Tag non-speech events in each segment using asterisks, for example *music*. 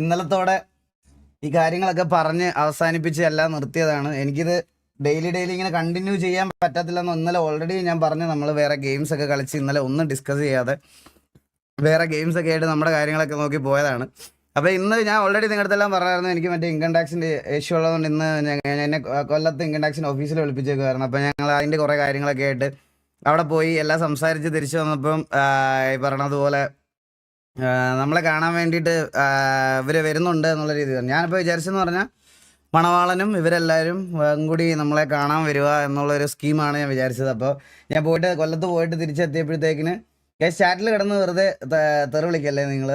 ഇന്നലത്തോടെ ഈ കാര്യങ്ങളൊക്കെ പറഞ്ഞ് അവസാനിപ്പിച്ച് എല്ലാം നിർത്തിയതാണ്. എനിക്കിത് ഡെയിലി ഡെയിലി ഇങ്ങനെ കണ്ടിന്യൂ ചെയ്യാൻ പറ്റത്തില്ലെന്ന് ഇന്നലെ ഓൾറെഡി ഞാൻ പറഞ്ഞു. നമ്മൾ വേറെ ഗെയിംസ് ഒക്കെ കളിച്ച് ഇന്നലെ ഒന്നും ഡിസ്കസ് ചെയ്യാതെ വേറെ ഗെയിംസ് ഒക്കെ ആയിട്ട് നമ്മുടെ കാര്യങ്ങളൊക്കെ നോക്കി പോയതാണ്. അപ്പോൾ ഇന്ന് ഞാൻ ഓൾറെഡി നിങ്ങളുടെ അടുത്തെല്ലാം പറഞ്ഞായിരുന്നു. എനിക്ക് മറ്റേ ഇൻകം ടാക്സിന്റെ ഇഷ്യൂ ഉള്ളതുകൊണ്ട് ഇന്ന് എന്നെ കൊല്ലത്ത് ഇൻകം ടാക്സിന്റെ ഓഫീസിൽ വിളിപ്പിച്ചേക്കുമായിരുന്നു അപ്പോൾ ഞങ്ങൾ അതിന്റെ കുറേ കാര്യങ്ങളൊക്കെ ആയിട്ട് അവിടെ പോയി എല്ലാം സംസാരിച്ച് തിരിച്ചു വന്നപ്പം ഈ പറഞ്ഞതുപോലെ നമ്മളെ കാണാൻ വേണ്ടിയിട്ട് ഇവർ വരുന്നുണ്ട് എന്നുള്ള രീതിയിൽ ഞാനിപ്പോൾ വിചാരിച്ചെന്ന് പറഞ്ഞാൽ മണവാളനും ഇവരെല്ലാവരും കൂടി നമ്മളെ കാണാൻ വരിക എന്നുള്ളൊരു സ്കീമാണ് ഞാൻ വിചാരിച്ചത്. അപ്പോൾ ഞാൻ പോയിട്ട് കൊല്ലത്ത് പോയിട്ട് തിരിച്ചെത്തിയപ്പോഴത്തേക്കിന് ചാറ്റിൽ കിടന്ന് വെറുതെ തെറി വിളിക്കല്ലേ നിങ്ങൾ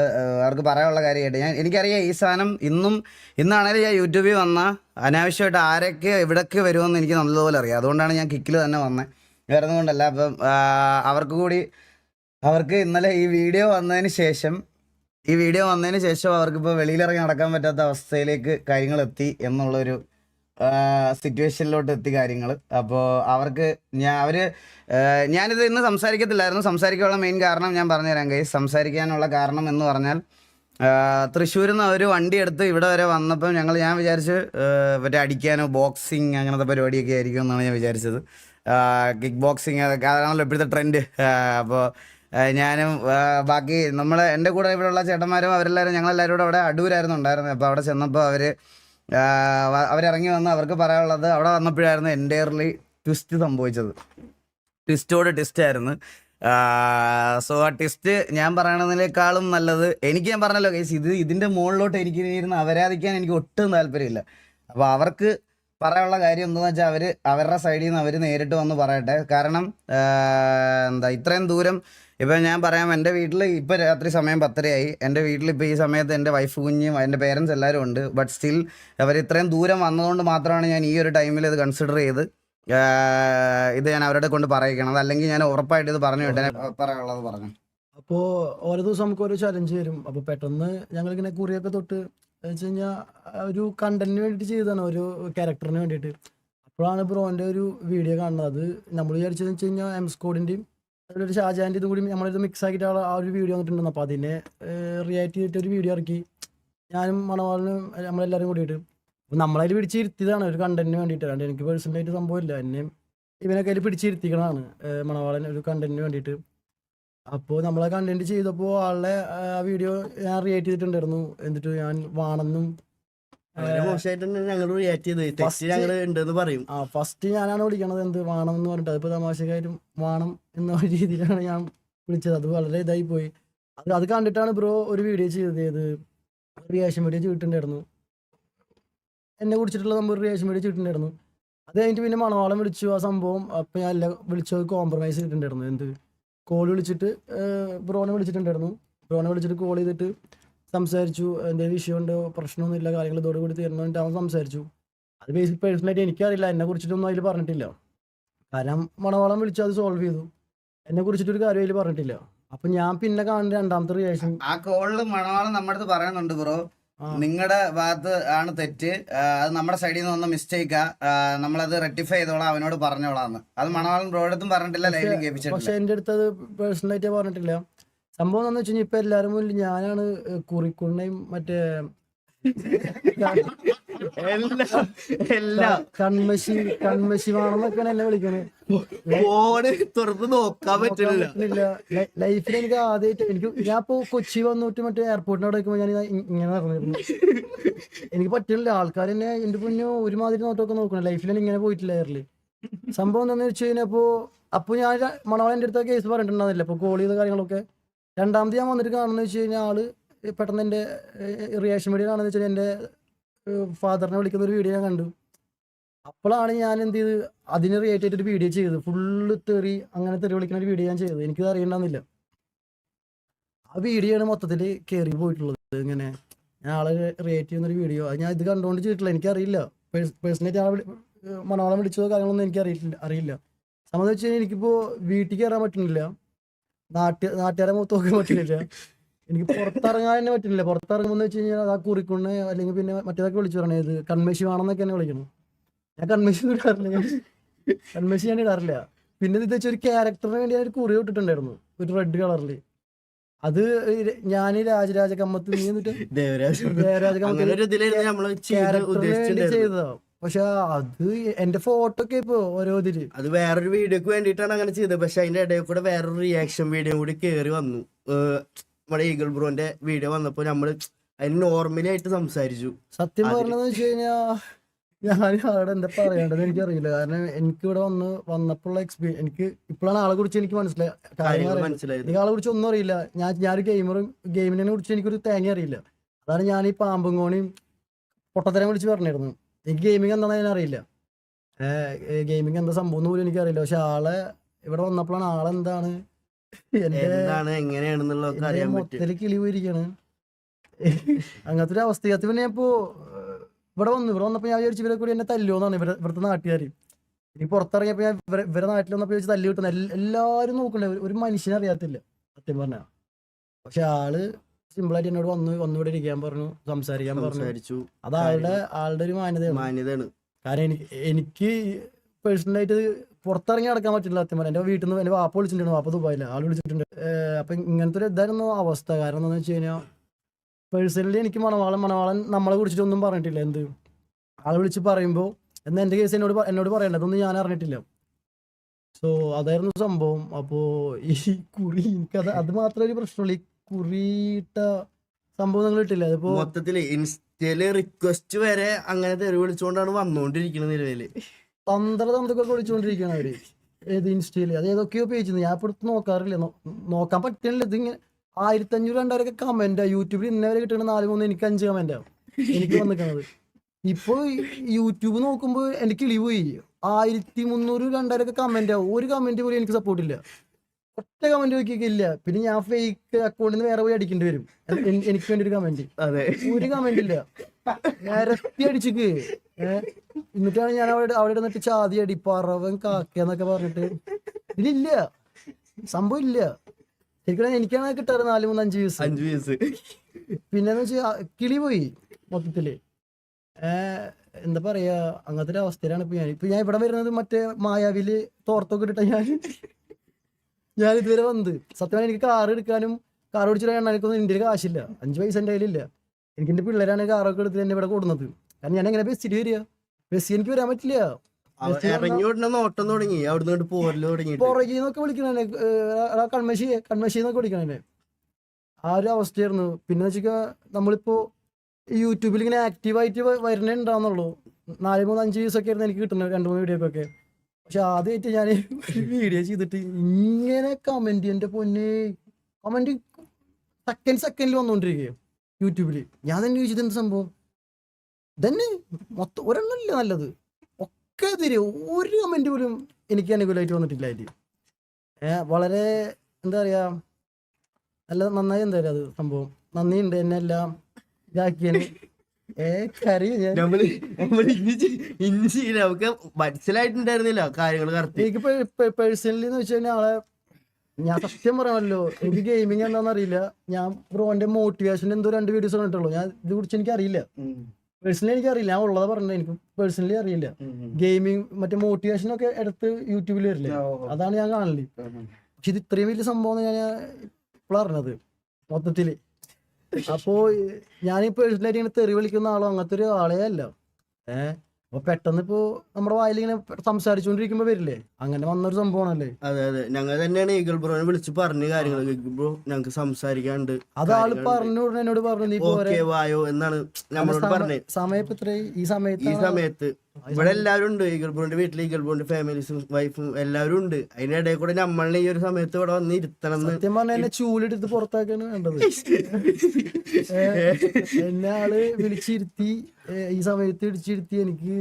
അവർക്ക് പറയാനുള്ള കാര്യമായിട്ട്. ഞാൻ എനിക്കറിയാം ഈ സാധനം ഇന്നും ഇന്നാണേലും ഞാൻ യൂട്യൂബിൽ വന്ന അനാവശ്യമായിട്ട് ആരൊക്കെ എവിടൊക്കെ വരുമെന്ന് എനിക്ക് നല്ലതുപോലെ അറിയാം. അതുകൊണ്ടാണ് ഞാൻ കിക്കിൽ തന്നെ വന്നത് വരുന്നതുകൊണ്ടല്ല അപ്പം അവർക്ക് കൂടി അവർക്ക് ഇന്നലെ ഈ വീഡിയോ വന്നതിന് ശേഷം ഈ വീഡിയോ വന്നതിന് ശേഷം അവർക്കിപ്പോൾ വെളിയിലിറങ്ങി നടക്കാൻ പറ്റാത്ത അവസ്ഥയിലേക്ക് കാര്യങ്ങൾ എത്തി എന്നുള്ളൊരു സിറ്റുവേഷനിലോട്ട് എത്തി കാര്യങ്ങൾ അപ്പോൾ അവർക്ക് ഞാൻ അവർ ഞാനിത് ഇന്ന് സംസാരിക്കത്തില്ലായിരുന്നു. സംസാരിക്കാനുള്ള മെയിൻ കാരണം ഞാൻ പറഞ്ഞുതരാം കൈ സംസാരിക്കാനുള്ള കാരണം എന്ന് പറഞ്ഞാൽ തൃശ്ശൂരിൽ നിന്ന് ഒരു വണ്ടി എടുത്ത് ഇവിടെ വരെ വന്നപ്പോൾ ഞങ്ങൾ ഞാൻ വിചാരിച്ച് മറ്റേ അടിക്കാനോ ബോക്സിങ് അങ്ങനത്തെ പരിപാടിയൊക്കെ ആയിരിക്കും എന്നാണ് ഞാൻ വിചാരിച്ചത്. കിക്ക് ബോക്സിങ് അതൊക്കെ അതാണല്ലോ ഇപ്പോഴത്തെ ട്രെൻഡ് അപ്പോൾ ഞാനും ബാക്കി നമ്മൾ എന്റെ കൂടെ ഇവിടെയുള്ള ചേട്ടന്മാരും അവരെല്ലാവരും ഞങ്ങളെല്ലാവരും കൂടെ അവിടെ അടൂരായിരുന്നു ഉണ്ടായിരുന്നത് അപ്പോൾ അവിടെ ചെന്നപ്പോൾ അവർ അവരിറങ്ങി വന്ന് അവർക്ക് പറയാനുള്ളത് അവിടെ വന്നപ്പോഴായിരുന്നു എന്റയർലി ട്വിസ്റ്റ് സംഭവിച്ചത്. ട്വിസ്റ്റോട് ട്വിസ്റ്റ് ആയിരുന്നു. സോ ആ ട്വിസ്റ്റ് ഞാൻ പറയണതിനേക്കാളും നല്ലത് എനിക്ക് ഞാൻ പറഞ്ഞല്ലോ കേസ് ഇത് ഇതിന്റെ മുകളിലോട്ട് എനിക്ക് ഇരുന്ന് അവരാധിക്കാൻ എനിക്ക് ഒട്ടും താല്പര്യമില്ല. അപ്പോൾ അവർക്ക് പറയാനുള്ള കാര്യം എന്താണെന്ന് വെച്ചാൽ അവർ അവരുടെ സൈഡിൽ നിന്ന് അവർ നേരിട്ട് വന്ന് പറയട്ടെ. കാരണം എന്താ ഇത്രയും ദൂരം ഇപ്പം ഞാൻ പറയാം എന്റെ വീട്ടിൽ ഇപ്പോൾ രാത്രി സമയം പത്തരയായി. എന്റെ വീട്ടിൽ ഇപ്പോൾ ഈ സമയത്ത് എന്റെ വൈഫ് കുഞ്ഞും എന്റെ പേരൻസ് എല്ലാവരും ഉണ്ട്. ബട്ട് സ്റ്റിൽ അവർ ഇത്രയും ദൂരം വന്നതുകൊണ്ട് മാത്രമാണ് ഞാൻ ഈ ഒരു ടൈമിൽ ഇത് കൺസിഡർ ചെയ്ത് ഇത് ഞാൻ അവരുടെ കൊണ്ട് പറയിക്കണം അല്ലെങ്കിൽ ഞാൻ ഉറപ്പായിട്ട് ഇത് പറഞ്ഞു വിട്ടേ പറയാനുള്ളത് പറഞ്ഞു. അപ്പോൾ ഓരോ ദിവസം നമുക്ക് ഓരോ ചലഞ്ച് വരും. അപ്പോൾ പെട്ടെന്ന് ഞങ്ങളിങ്ങനെ കുറിയൊക്കെ തൊട്ട് വെച്ച് കഴിഞ്ഞാൽ ഒരു കണ്ടന്റിന് വേണ്ടിയിട്ട് ചെയ്തതാണ്. ഒരു ക്യാരക്ടറിന് വേണ്ടിയിട്ട്. അപ്പോഴാണ് ബ്രോന്റെ ഒരു വീഡിയോ കാണുന്നത്. അത് നമ്മൾ വിചാരിച്ചതെന്ന് വെച്ച് കഴിഞ്ഞാൽ എം സ്കോഡിന്റെയും അതിലൊരു ഷാജാന്റെ ഇതും കൂടി നമ്മളിത് മിക്സ് ആക്കിയിട്ട് ആ ഒരു വീഡിയോ വന്നിട്ടുണ്ടെന്ന് അപ്പോൾ അതിനെ റിയാക്ട് ചെയ്തിട്ട് ഒരു വീഡിയോ ഇറക്കി. ഞാനും മണവാളിനും നമ്മളെല്ലാവരും കൂടിയിട്ട്. അപ്പം നമ്മളതിൽ പിടിച്ചിരുത്തിയതാണ് ഒരു കണ്ടന്റിന് വേണ്ടിയിട്ട്. അല്ലാണ്ട് എനിക്ക് പേഴ്സണലായിട്ട് സംഭവമില്ല. എന്നെയും ഇവനൊക്കെ അതിൽ പിടിച്ചിരുത്തിക്കണതാണ് മണവാളൻ ഒരു കണ്ടന്റിന് വേണ്ടിയിട്ട്. അപ്പോൾ നമ്മളെ കണ്ടന്റ് ചെയ്തപ്പോൾ ആളുടെ ആ വീഡിയോ ഞാൻ റിയാക്ട് ചെയ്തിട്ടുണ്ടായിരുന്നു. എന്നിട്ട് ഞാൻ വാണെന്നും വളരെ മോശമായിട്ട് ഞങ്ങൾ റിയാക്ട് ഞങ്ങൾ ഉണ്ടെന്ന് പറയും. ആ ഫസ്റ്റ് ഞാനാണ് വിളിക്കണത്. എന്ത് വാണം എന്ന് പറഞ്ഞിട്ട്. അതിപ്പോ തമാശക്കാരും വാണം എന്ന രീതിയിലാണ് ഞാൻ വിളിച്ചത്. അത് വളരെ ഇതായി പോയി. അത് അത് കണ്ടിട്ടാണ് ബ്രോ ഒരു വീഡിയോ ചെയ്തത്. ഏത്? റിയാക്ഷൻ വീഡിയോ ചെയ്തിട്ടുണ്ടായിരുന്നു. എന്നെ കുറിച്ചിട്ടുള്ള നമ്മൾ റിയാക്ഷൻ വീഡിയോ ചെയ്തിട്ടുണ്ടായിരുന്നു. അത് കഴിഞ്ഞിട്ട് പിന്നെ മണവാളം വിളിച്ചു ആ സംഭവം. അപ്പം ഞാൻ എല്ലാം വിളിച്ചത് കോംപ്രമൈസ് ചെയ്തിട്ടുണ്ടായിരുന്നു. എന്ത്? കോൾ വിളിച്ചിട്ട് ബ്രോനെ വിളിച്ചിട്ടുണ്ടായിരുന്നു. ബ്രോനെ വിളിച്ചിട്ട് കോൾ ചെയ്തിട്ട് സംസാരിച്ചു. എന്തെങ്കിലും വിഷയമുണ്ടോ പ്രശ്നമൊന്നുമില്ല കാര്യങ്ങൾ ഇതോടുകൂടി കൂടി തീർന്നിട്ട് അവൻ സംസാരിച്ചു. അത് ബേസിക് പേഴ്സണലായിട്ട് എനിക്കറിയില്ല. എന്നെ കുറിച്ചിട്ടൊന്നും അതിൽ പറഞ്ഞിട്ടില്ല. കാരണം മണവാളം വിളിച്ചു അത് സോൾവ് ചെയ്തു. എന്നെ കുറിച്ചിട്ടൊരു കാര്യം അതിൽ പറഞ്ഞിട്ടില്ല. അപ്പൊ ഞാൻ പിന്നെ കാണുന്ന രണ്ടാമത്തെ റിയാക്ഷൻ ആ കോളിൽ മണവാളം നമ്മുടെ അടുത്ത് പറയുന്നുണ്ട് ബ്രോ നിങ്ങളുടെ ഭാഗത്ത് ആണ് തെറ്റ്. അത് നമ്മുടെ സൈഡിൽ നിന്ന് വന്ന മിസ്റ്റേക്കാ നമ്മളത് റെക്ടിഫൈ ചെയ്തോളാം അവനോട് പറഞ്ഞോളാന്ന്. അത് മണവാളം ബ്രോയുടെ അടുത്തും പറഞ്ഞിട്ടില്ല ലൈവിലും പക്ഷെ എന്റെ അടുത്ത് അത് പേഴ്സണലായിട്ട് പറഞ്ഞിട്ടില്ല. സംഭവം എന്താന്ന് വെച്ച് കഴിഞ്ഞാൽ ഇപ്പൊ എല്ലാരും മുന്നിൽ ഞാനാണ് കുറിക്കുണ്ണയും മറ്റേ എല്ലാം എല്ലാം. കൺമശി കൺമശി വേണമെന്നൊക്കെയാണ് എന്നെ വിളിക്കണേ. ഫോണ് തുറന്ന് നോക്കാൻ പറ്റില്ല. ലൈഫിൽ എനിക്ക് ആദ്യമായിട്ട് എനിക്ക് ഞാൻ ഇപ്പോ കൊച്ചി വന്നിട്ട് മറ്റേ എയർപോർട്ടിന് അവിടെ വെക്കുമ്പോ ഞാൻ ഇങ്ങനെ നടന്നിരുന്നു. എനിക്ക് പറ്റില്ല ആൾക്കാർ എന്നെ എന്റെ പൊന്നോ ഒരുമാതിരി നോട്ടൊക്കെ നോക്കണം. ലൈഫിൽ ഇങ്ങനെ പോയിട്ടില്ല ഏറിൽ. സംഭവം എന്താണെന്ന് വെച്ച് കഴിഞ്ഞപ്പോ അപ്പോൾ ഞാൻ ര- എന്റെ അടുത്ത കേസ് പറഞ്ഞിട്ടുണ്ടായിരുന്നില്ല? അപ്പൊ കോൾ ചെയ്ത കാര്യങ്ങളൊക്കെ? രണ്ടാമത് ഞാൻ വന്നിട്ട് കാണുന്നത് വെച്ച് കഴിഞ്ഞാൽ ആൾ പെട്ടെന്ന് എന്റെ റിയാക്ഷൻ വീഡിയോ കാണുന്നത് വെച്ചാൽ എന്റെ ഫാദറിനെ വിളിക്കുന്ന ഒരു വീഡിയോ ഞാൻ കണ്ടു. അപ്പോഴാണ് ഞാൻ എന്ത് ചെയ്ത് അതിന് റിയേറ്റ് ആയിട്ട് ഒരു വീഡിയോ ചെയ്തത്. ഫുള്ള് തെറി അങ്ങനെ തെറി വിളിക്കുന്ന ഒരു വീഡിയോ ഞാൻ ചെയ്തത്. എനിക്കത് അറിയണ്ടെന്നില്ല ആ വീഡിയോ ആണ് മൊത്തത്തിൽ കയറി പോയിട്ടുള്ളത്. ഇങ്ങനെ ഞാൻ ആളെ റിയേറ്റ് ചെയ്യുന്ന ഒരു വീഡിയോ ഞാൻ ഇത് കണ്ടുകൊണ്ട് ചെയ്തിട്ടില്ല. എനിക്കറിയില്ല. പേഴ്സണലായിട്ട് ഏർ മണവാളം വിളിച്ചതോ കാര്യങ്ങളൊന്നും എനിക്ക് അറിയില്ല. അറിയില്ല സംബന്ധിച്ച് കഴിഞ്ഞാൽ എനിക്കിപ്പോൾ വീട്ടിൽ കയറാൻ പറ്റുന്നില്ല. നാട്ട് നാട്ടുകാരെ മൊത്തം നോക്കാൻ പറ്റുന്നില്ല എനിക്ക് പുറത്തിറങ്ങാൻ തന്നെ പറ്റുന്നില്ല പുറത്തിറങ്ങുമ്പോൾ വെച്ച് കഴിഞ്ഞാൽ അതാ ആ കുറിക്കുണ്ണ അല്ലെങ്കിൽ പിന്നെ മറ്റേതൊക്കെ വിളിച്ചു പറഞ്ഞത് ഇത് കൺമേശി വേണമെന്നൊക്കെ എന്നെ വിളിക്കണം. ഞാൻ കൺമേശി ഇടാറില്ല. കൺമേശി ഞാൻ ഇടാറില്ല. പിന്നെ ഇത് വെച്ചൊരു ക്യാരക്ടറിന് വേണ്ടി ഞാൻ ഒരു കുറി ഇട്ടിട്ടുണ്ടായിരുന്നു. ഒരു റെഡ് കളറിൽ അത് ഞാൻ രാജരാജ കമ്മത്ത് നീ എന്നിട്ട് ദേവരാജ കമ്മത്ത്. ഒരു പക്ഷെ അത് എന്റെ ഫോട്ടോ ഒക്കെ ഇപ്പൊ ഓരോ ഇതിൽ അത് വേറൊരു വീഡിയോക്ക് വേണ്ടിട്ടാണ് അങ്ങനെ ചെയ്തത്. പക്ഷെ അതിന്റെ ഇടയിൽ കൂടെ വേറൊരു റിയാക്ഷൻ വീഡിയോ കൂടി കേറി വന്നു. നമ്മുടെ ഈഗിൾ ബ്രോന്റെ വീഡിയോ വന്നപ്പോ നമ്മൾ അതിന് നോർമലി ആയിട്ട് സംസാരിച്ചു. സത്യം പറഞ്ഞതെന്ന് വെച്ച് കഴിഞ്ഞാ ഞാൻ അവിടെ എന്താ പറയേണ്ടത് എനിക്കറിയില്ല. കാരണം എനിക്ക് ഇവിടെ വന്ന് വന്നപ്പോഴുള്ള എക്സ്പീരിയൻസ് എനിക്ക് ഇപ്പോഴാണ് ആളെ കുറിച്ച് എനിക്ക് മനസ്സിലായി കാര്യങ്ങൾ മനസ്സിലായി അറിയുന്നത്. എനിക്ക് ആളെ കുറിച്ച് ഒന്നും അറിയില്ല. ഞാൻ ഞാനൊരു ഗെയിമറും ഗെയിമിനെ കുറിച്ച് എനിക്കൊരു തേങ്ങ അറിയില്ല. അതാണ് ഞാൻ ഈ പാമ്പും കോണിയും പൊട്ടത്തരം വിളിച്ച് പറഞ്ഞിരുന്നു എനിക്ക് ഗെയിമിംഗ് എന്താണെന്ന് ഞാൻ അറിയില്ല. ഗെയിമിംഗ് എന്താ സംഭവം എന്ന് പോലും എനിക്കറിയില്ല പക്ഷെ ആളെ ഇവിടെ വന്നപ്പോഴാണ് ആളെന്താണ് എന്താണ്? എങ്ങനെയാണെന്നുള്ളതൊക്കെ അറിയാൻ മൊത്തത്തിൽ കിളി പോയിരിക്കാണ്. അങ്ങനത്തെ ഒരു അവസ്ഥയകത്ത് പിന്നെ ഇപ്പോ ഇവിടെ വന്നു. ഇവിടെ വന്നപ്പോ ഞാൻ വിചാരിച്ചു ഇവരെ കൂടി എന്നെ തല്ലുവെന്നാണ് ഇവരെ ഇവിടുത്തെ നാട്ടുകാർ ഇനി പുറത്തിറങ്ങിയപ്പോ ഞാൻ ഇവരെ ഇവരെ നാട്ടിൽ വന്നപ്പോ ചോദിച്ചു തല്ലി കിട്ടുന്ന എല്ലാവരും നോക്കണ്ടേ? ഒരു- ഒരു മനുഷ്യനെ അറിയാത്തില്ല. സത്യം പറഞ്ഞ. പക്ഷെ ആൾ സിമ്പിളായിട്ട് എന്നോട് വന്നു വന്നു ഇവിടെ ഇരിക്കാൻ പറഞ്ഞു സംസാരിക്കാൻ പറഞ്ഞു. അത് ആളുടെ ആളുടെ ഒരു മാന്യതയാണ്. മാന്യതയാണ്. കാരണം എനിക്ക് എനിക്ക് പേഴ്സണലായിട്ട് പുറത്തിറങ്ങി നടക്കാൻ പറ്റില്ല സത്യം പറഞ്ഞു. എന്റെ വീട്ടിൽ നിന്ന് എന്റെ വാപ്പ വിളിച്ചിട്ടുണ്ട് വാപ്പ ദുബായില്ല ആൾ വിളിച്ചിട്ടുണ്ട്. അപ്പൊ ഇങ്ങനത്തെ ഒരു ഇതായിരുന്നു അവസ്ഥ. കാരണം എന്താണെന്ന് വെച്ച് കഴിഞ്ഞാൽ പേഴ്സണലി എനിക്ക് മണവാളൻ മണവാളൻ നമ്മളെ കുറിച്ചിട്ടൊന്നും പറഞ്ഞിട്ടില്ല. എന്ത്? ആൾ വിളിച്ച് പറയുമ്പോൾ എന്നാൽ എന്റെ കേസ് എന്നോട് എന്നോട് പറയണ്ട. അതൊന്നും ഞാൻ അറിഞ്ഞിട്ടില്ല. സോ അതായിരുന്നു സംഭവം. അപ്പോൾ ഈ കുറി എനിക്കത് അത് മാത്രമേ ഒരു പ്രശ്നമുള്ളൂ. ഈ കുറിയിട്ട സംഭവം നിങ്ങൾ ഇട്ടില്ല? അതിപ്പോ മൊത്തത്തിൽ ഇൻസ്റ്റയിൽ റിക്വസ്റ്റ് വരെ അങ്ങനെ തെറി വിളിച്ചുകൊണ്ടാണ് വന്നുകൊണ്ടിരിക്കുന്നത് നിലവിൽ. തന്ത്ര തന്ത്രമൊക്കെ വിളിച്ചുകൊണ്ടിരിക്കുകയാണ് അവർ. ഏത് ഇൻസ്റ്റയിൽ? അത് ഏതൊക്കെയോ പേജ് ഞാൻ ഇപ്പൊ എടുത്ത് നോക്കാറില്ല. നോക്കാൻ പറ്റണില്ല. ഇതിങ്ങനെ ആയിരത്തി അഞ്ഞൂറ് രണ്ടായിരൊക്കെ കമന്റാ യൂട്യൂബിൽ ഇന്നവരെ കിട്ടണ നാല് മൂന്ന് എനിക്ക് അഞ്ച് കമന്റാ എനിക്ക് വന്നിക്കണത്. ഇപ്പൊ യൂട്യൂബ് നോക്കുമ്പോ എനിക്ക് കിളി പോയി. ആയിരത്തി മുന്നൂറ് രണ്ടായിരൊക്കെ ആവും ഒരു കമന്റ് പോലും എനിക്ക് സപ്പോർട്ട് ഇല്ല. ഒറ്റ കമന്റ് നോക്കിയില്ല പിന്നെ ഞാൻ ഫേക്ക് അക്കൗണ്ടിൽ നിന്ന് വേറെ പോയി അടിക്കേണ്ടി വരും. എനിക്ക് വേണ്ടി ഒരു കമന്റ് അതെ. ഒരു കമന്റ് ഇല്ല. നിരത്തി അടിച്ചിക്ക്. എന്നിട്ടാണ് ഞാൻ അവിടെ അവിടെ നിന്നിട്ട് ചാതി അടി പറവൻ കാക്കന്നൊക്കെ പറഞ്ഞിട്ട്. ഇതിലില്ല. സംഭവം ഇല്ല. ശരിക്കും എനിക്കാണ് കിട്ടാറ് നാല് മൂന്ന് അഞ്ച് വയസ്സ് അഞ്ചു വയസ്സ് പിന്നെന്ന് വെച്ചാൽ കിളി പോയി മൊത്തത്തിൽ. എന്താ പറയാ അങ്ങനത്തെ ഒരു അവസ്ഥയിലാണ് ഇപ്പൊ ഞാൻ ഇപ്പൊ ഞാൻ ഇവിടെ വരുന്നത് മറ്റേ മായാവിൽ തോർത്തൊക്കെ ഇട്ടിട്ട ഞാൻ. ഞാൻ ഇതുവരെ വന്നത്. സത്യമായി എനിക്ക് കാർ എടുക്കാനും കാർ ഓടിച്ചിട്ട് എണ്ണാനൊന്നും ഒന്നും ഇന്ത്യയിൽ കാശില്ല. അഞ്ച് പൈസ എന്റെ കയ്യിലില്ല. എനിക്ക് എന്റെ പിള്ളേരാണ് കാറൊക്കെ എടുത്ത് എന്നെ ഇവിടെ കൂടുന്നത്. കാരണം ഞാൻ എങ്ങനെ ബസ്സിൽ വരിക? ബസ്സിൽ എനിക്ക് വരാൻ പറ്റില്ല. അവ- ഇറങ്ങി ഉടനെ തുടങ്ങി. അവിടുന്ന് ഇങ്ങോട്ട് പോരൽ തുടങ്ങി പുറകിൽ നിന്നൊക്കെ വിളിക്കണേ. കൺമശി കൺമശി എന്നൊക്കെ വിളിക്കണേ. ആ ഒരു അവസ്ഥയായിരുന്നു. പിന്നെ വെച്ചാൽ നമ്മളിപ്പോ യൂട്യൂബിൽ ഇങ്ങനെ ആക്റ്റീവായിട്ട് വരണേ ഉണ്ടാവുന്നുള്ളൂ. നാല് മൂന്ന് അഞ്ച് വ്യൂസ് ഒക്കെ ആയിരുന്നു എനിക്ക് കിട്ടുന്നത്. രണ്ട് മൂന്ന് വീഡിയോ ഒക്കെ. പക്ഷെ ആദ്യമായിട്ട് ഞാൻ വീഡിയോ ചെയ്തിട്ട് ഇങ്ങനെ കമന്റ് എന്റെ പൊന്നെ കമന്റ് സെക്കൻഡ് സെക്കൻഡിൽ വന്നോണ്ടിരിക്കുകയോ യൂട്യൂബിൽ ഞാൻ തന്നെ ചോദിച്ചത് എന്ത് സംഭവം? തന്നെ മൊത്തം ഒരെണ്ണമില്ല നല്ലത്? ഒക്കെ എതിരെ ഒരു കമന്റ് പോലും എനിക്ക് അനുകൂലമായിട്ട് വന്നിട്ടില്ല അതിൽ വളരെ എന്താ പറയാ നല്ല നന്നായി എന്തായാലും അത് സംഭവം. നന്ദിയുണ്ട് എന്നെ എല്ലാം നമ്മൾ നമ്മൾ ഇഞ്ചി ഇഞ്ചി നമുക്ക് മനസ്സിലായിട്ടുണ്ടായിരുന്നില്ല കാര്യങ്ങൾ കറക്റ്റ് എനിക്ക് പേഴ്സണലി എന്ന് വെച്ച് കഴിഞ്ഞാൽ ആളെ ഞാൻ സത്യം പറയാമല്ലോ എനിക്ക് ഗെയിമിങ് എന്താണെന്ന് അറിയില്ല. ഞാൻ ബ്രോന്റെ മോട്ടിവേഷൻ എന്തോ രണ്ട് വീഡിയോസ് കണ്ടിട്ടുള്ളൂ ഞാൻ ഇത് കുറിച്ച് എനിക്ക് അറിയില്ല. പേഴ്സണലി എനിക്ക് അറിയില്ല. ഞാൻ ഉള്ളത് പറഞ്ഞത്. എനിക്ക് പേഴ്സണലി അറിയില്ല. ഗെയിമിങ് മറ്റേ മോട്ടിവേഷൻ ഒക്കെ എടുത്ത് യൂട്യൂബിൽ വരില്ലേ? അതാണ് ഞാൻ കാണൽ. പക്ഷെ ഇത് ഇത്രയും വലിയ സംഭവം ഞാൻ ഇപ്പോൾ അറിഞ്ഞത് മൊത്തത്തിൽ. അപ്പോ ഞാൻ പേഴ്സണലായിട്ട് ഇങ്ങനെ തെറി വിളിക്കുന്ന ആളോ അങ്ങനത്തെ ഒരു ആളേ അല്ല. ഏഹ് അപ്പൊ പെട്ടെന്ന് ഇപ്പോ നമ്മുടെ വായിൽ ഇങ്ങനെ സംസാരിച്ചുകൊണ്ടിരിക്കുമ്പോ വരില്ലേ? അങ്ങനെ വന്നൊരു സംഭവമാണല്ലേ? അതെ അതെ. ഞങ്ങൾ തന്നെയാണ് ഈഗിൾ ബ്രോനെ വിളിച്ച് പറഞ്ഞ കാര്യങ്ങൾ ഈഗിൾ ബ്രോ ഞങ്ങൾക്ക് സംസാരിക്കാണ്ട് അത് ആൾ പറഞ്ഞു ഉടനെ എന്നോട് പറഞ്ഞു നീ പോരെ. വായോ എന്നാണ് നമ്മളോട് പറഞ്ഞത് സമയം ഈ സമയത്ത് ഈ സമയത്ത് സമയത്ത് ഇവിടെ എല്ലാവരും ഉണ്ട്. ഈഗിൾ ബ്രോന്റെ വീട്ടിൽ ഈഗിൾ ബ്രോന്റെ ഫാമിലീസും വൈഫും എല്ലാവരും ഉണ്ട്. അതിനിടയിൽ കൂടെ നമ്മളെ ഈ ഒരു സമയത്ത് ഇവിടെ വന്ന് ഇരുത്തണം എന്ന് സത്യം പറഞ്ഞ എന്നെ ചൂലെടുത്ത് പുറത്താക്കാണ് വേണ്ടത് *laughs* എന്നെ ആൾ വിളിച്ചിരുത്തി. ഈ സമയത്ത് ഇടിച്ചിരുത്തി എനിക്ക്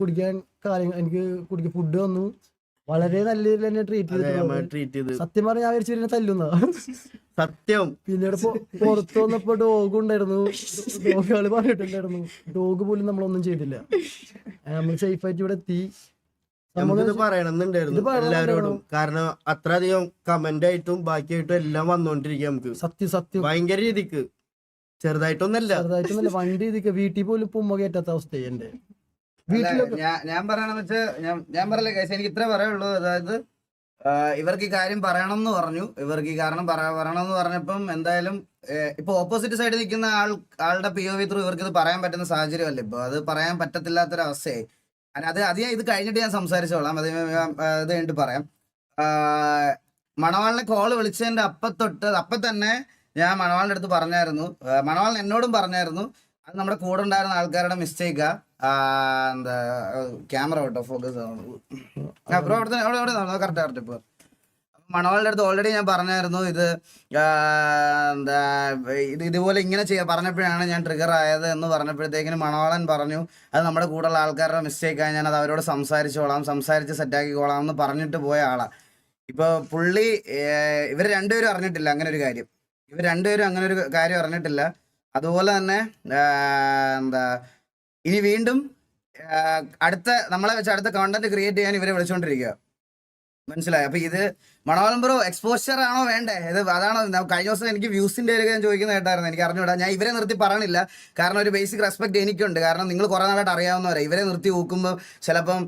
കുടിക്കാൻ കാര്യങ്ങൾ എനിക്ക് കുടിക്കാൻ ഫുഡ് വന്നു വളരെ നല്ല രീതിയിൽ എന്നെ ട്രീറ്റ് ചെയ്തു. സത്യം പറഞ്ഞ ഞാൻ വിചാരിച്ചു തല്ലുന്ന സത്യം. പിന്നീട് പുറത്തു വന്നപ്പോ ഡോഗ് ഉണ്ടായിരുന്നു. ഡോഗുകൾ പറഞ്ഞിട്ടുണ്ടായിരുന്നു. ഡോഗ് പോലും നമ്മളൊന്നും ചെയ്തില്ല. നമ്മൾ സേഫ് ആയിട്ട് ഇവിടെ എത്തി. നമുക്കിത് നമുക്ക് പറയണമെന്നുണ്ടായിരുന്നു. എല്ലാവരോടും. കാരണം അത്രയധികം കമന്റ് ആയിട്ടും ബാക്കിയായിട്ടും എല്ലാം വന്നോണ്ടിരിക്കുക നമുക്ക്. സത്യം സത്യം. ഭയങ്കര രീതിക്ക്. ചെറുതായിട്ടൊന്നല്ല. ചെറുതായിട്ടൊന്നല്ല വണ്ടി ഇതിക്ക് വീട്ടിൽ പോലും പുമ്മ കയറ്റാത്ത അവസ്ഥയാ എന്റെ അല്ല, വീട്ടിലൊക്കെ ഞാൻ പറയണെന്ന് വെച്ചാൽ ഞാൻ ഞാൻ പറയല്ലേ കേസ് എനിക്ക് ഇത്ര പറയുള്ളൂ. അതായത് ഇവർക്ക് ഈ കാര്യം പറയണം എന്ന് പറഞ്ഞു. ഇവർക്ക് ഈ കാരണം പറ- പറയണം എന്ന് പറഞ്ഞപ്പം എന്തായാലും ഇപ്പൊ ഓപ്പോസിറ്റ് സൈഡിൽ നിൽക്കുന്ന ആൾ ആളുടെ പി ഒ വി ത്രൂ ഇവർക്ക് ഇത് പറയാൻ പറ്റുന്ന സാഹചര്യമല്ല? ഇപ്പൊ അത് പറയാൻ പറ്റത്തില്ലാത്തൊരവസ്ഥയായി. അത് അത് ഞാൻ ഇത് കഴിഞ്ഞിട്ട് ഞാൻ സംസാരിച്ചോളാം. അത് ഇത് കഴിഞ്ഞിട്ട് പറയാം. മണവാളിനെ കോൾ വിളിച്ചതിന്റെ അപ്പത്തൊട്ട് അപ്പൊ തന്നെ ഞാൻ മണവാളിന്റെ അടുത്ത് പറഞ്ഞായിരുന്നു. മണവാളിന് മണവാളൻ എന്നോടും പറഞ്ഞായിരുന്നു. അത് നമ്മുടെ കൂടെ ഉണ്ടായിരുന്ന ആൾക്കാരുടെ മിസ്റ്റേക്കാ എന്താ ക്യാമറ കേട്ടോ ഫോക്കസ് ബ്രോ കറക്റ്റ് കറക്റ്റ് ഇപ്പോൾ മണവാളിന്റെ അടുത്ത് ഓൾറെഡി ഞാൻ പറഞ്ഞായിരുന്നു ഇത് എന്താ ഇത് ഇതുപോലെ ഇങ്ങനെ ചെയ്യാൻ പറഞ്ഞപ്പോഴാണ് ഞാൻ ട്രിഗർ ആയത് എന്ന് പറഞ്ഞപ്പോഴത്തേക്കിനും മണവാളൻ പറഞ്ഞു അത് നമ്മുടെ കൂടെയുള്ള ആൾക്കാരുടെ മിസ്റ്റേക്കാണ് ഞാൻ അത് അവരോട് സംസാരിച്ചോളാം സംസാരിച്ച് സെറ്റാക്കിക്കോളാം എന്ന് പറഞ്ഞിട്ട് പോയ ആളാ. ഇപ്പൊ പുള്ളി ഇവർ രണ്ടുപേരും അറിഞ്ഞിട്ടില്ല അങ്ങനെ ഒരു കാര്യം. ഇവർ രണ്ടുപേരും അങ്ങനെ ഒരു കാര്യം അറിഞ്ഞിട്ടില്ല. അതുപോലെ തന്നെ എന്താ ഇനി വീണ്ടും അടുത്ത നമ്മളെ വെച്ച് അടുത്ത കണ്ടന്റ് ക്രിയേറ്റ് ചെയ്യാൻ ഇവരെ വിളിച്ചുകൊണ്ടിരിക്കുക മനസ്സിലായി? അപ്പൊ ഇത് മണവാളം ബ്രോ എക്സ്പോഷർ ആണോ വേണ്ടേ? ഇത് അതാണോ കഴിഞ്ഞ ദിവസം എനിക്ക് വ്യൂസിന്റെ ഒരു ഞാൻ ചോദിക്കുന്ന കേട്ടായിരുന്നു. എനിക്ക് അറിഞ്ഞൂടാ. ഞാൻ ഇവരെ നിർത്തി പറയണില്ല കാരണം ഒരു ബേസിക് റെസ്പെക്ട് എനിക്കുണ്ട്. കാരണം നിങ്ങൾ കുറെ നാളായിട്ട് അറിയാവുന്നവരെ. ഇവരെ നിർത്തി നോക്കുമ്പോൾ ചിലപ്പം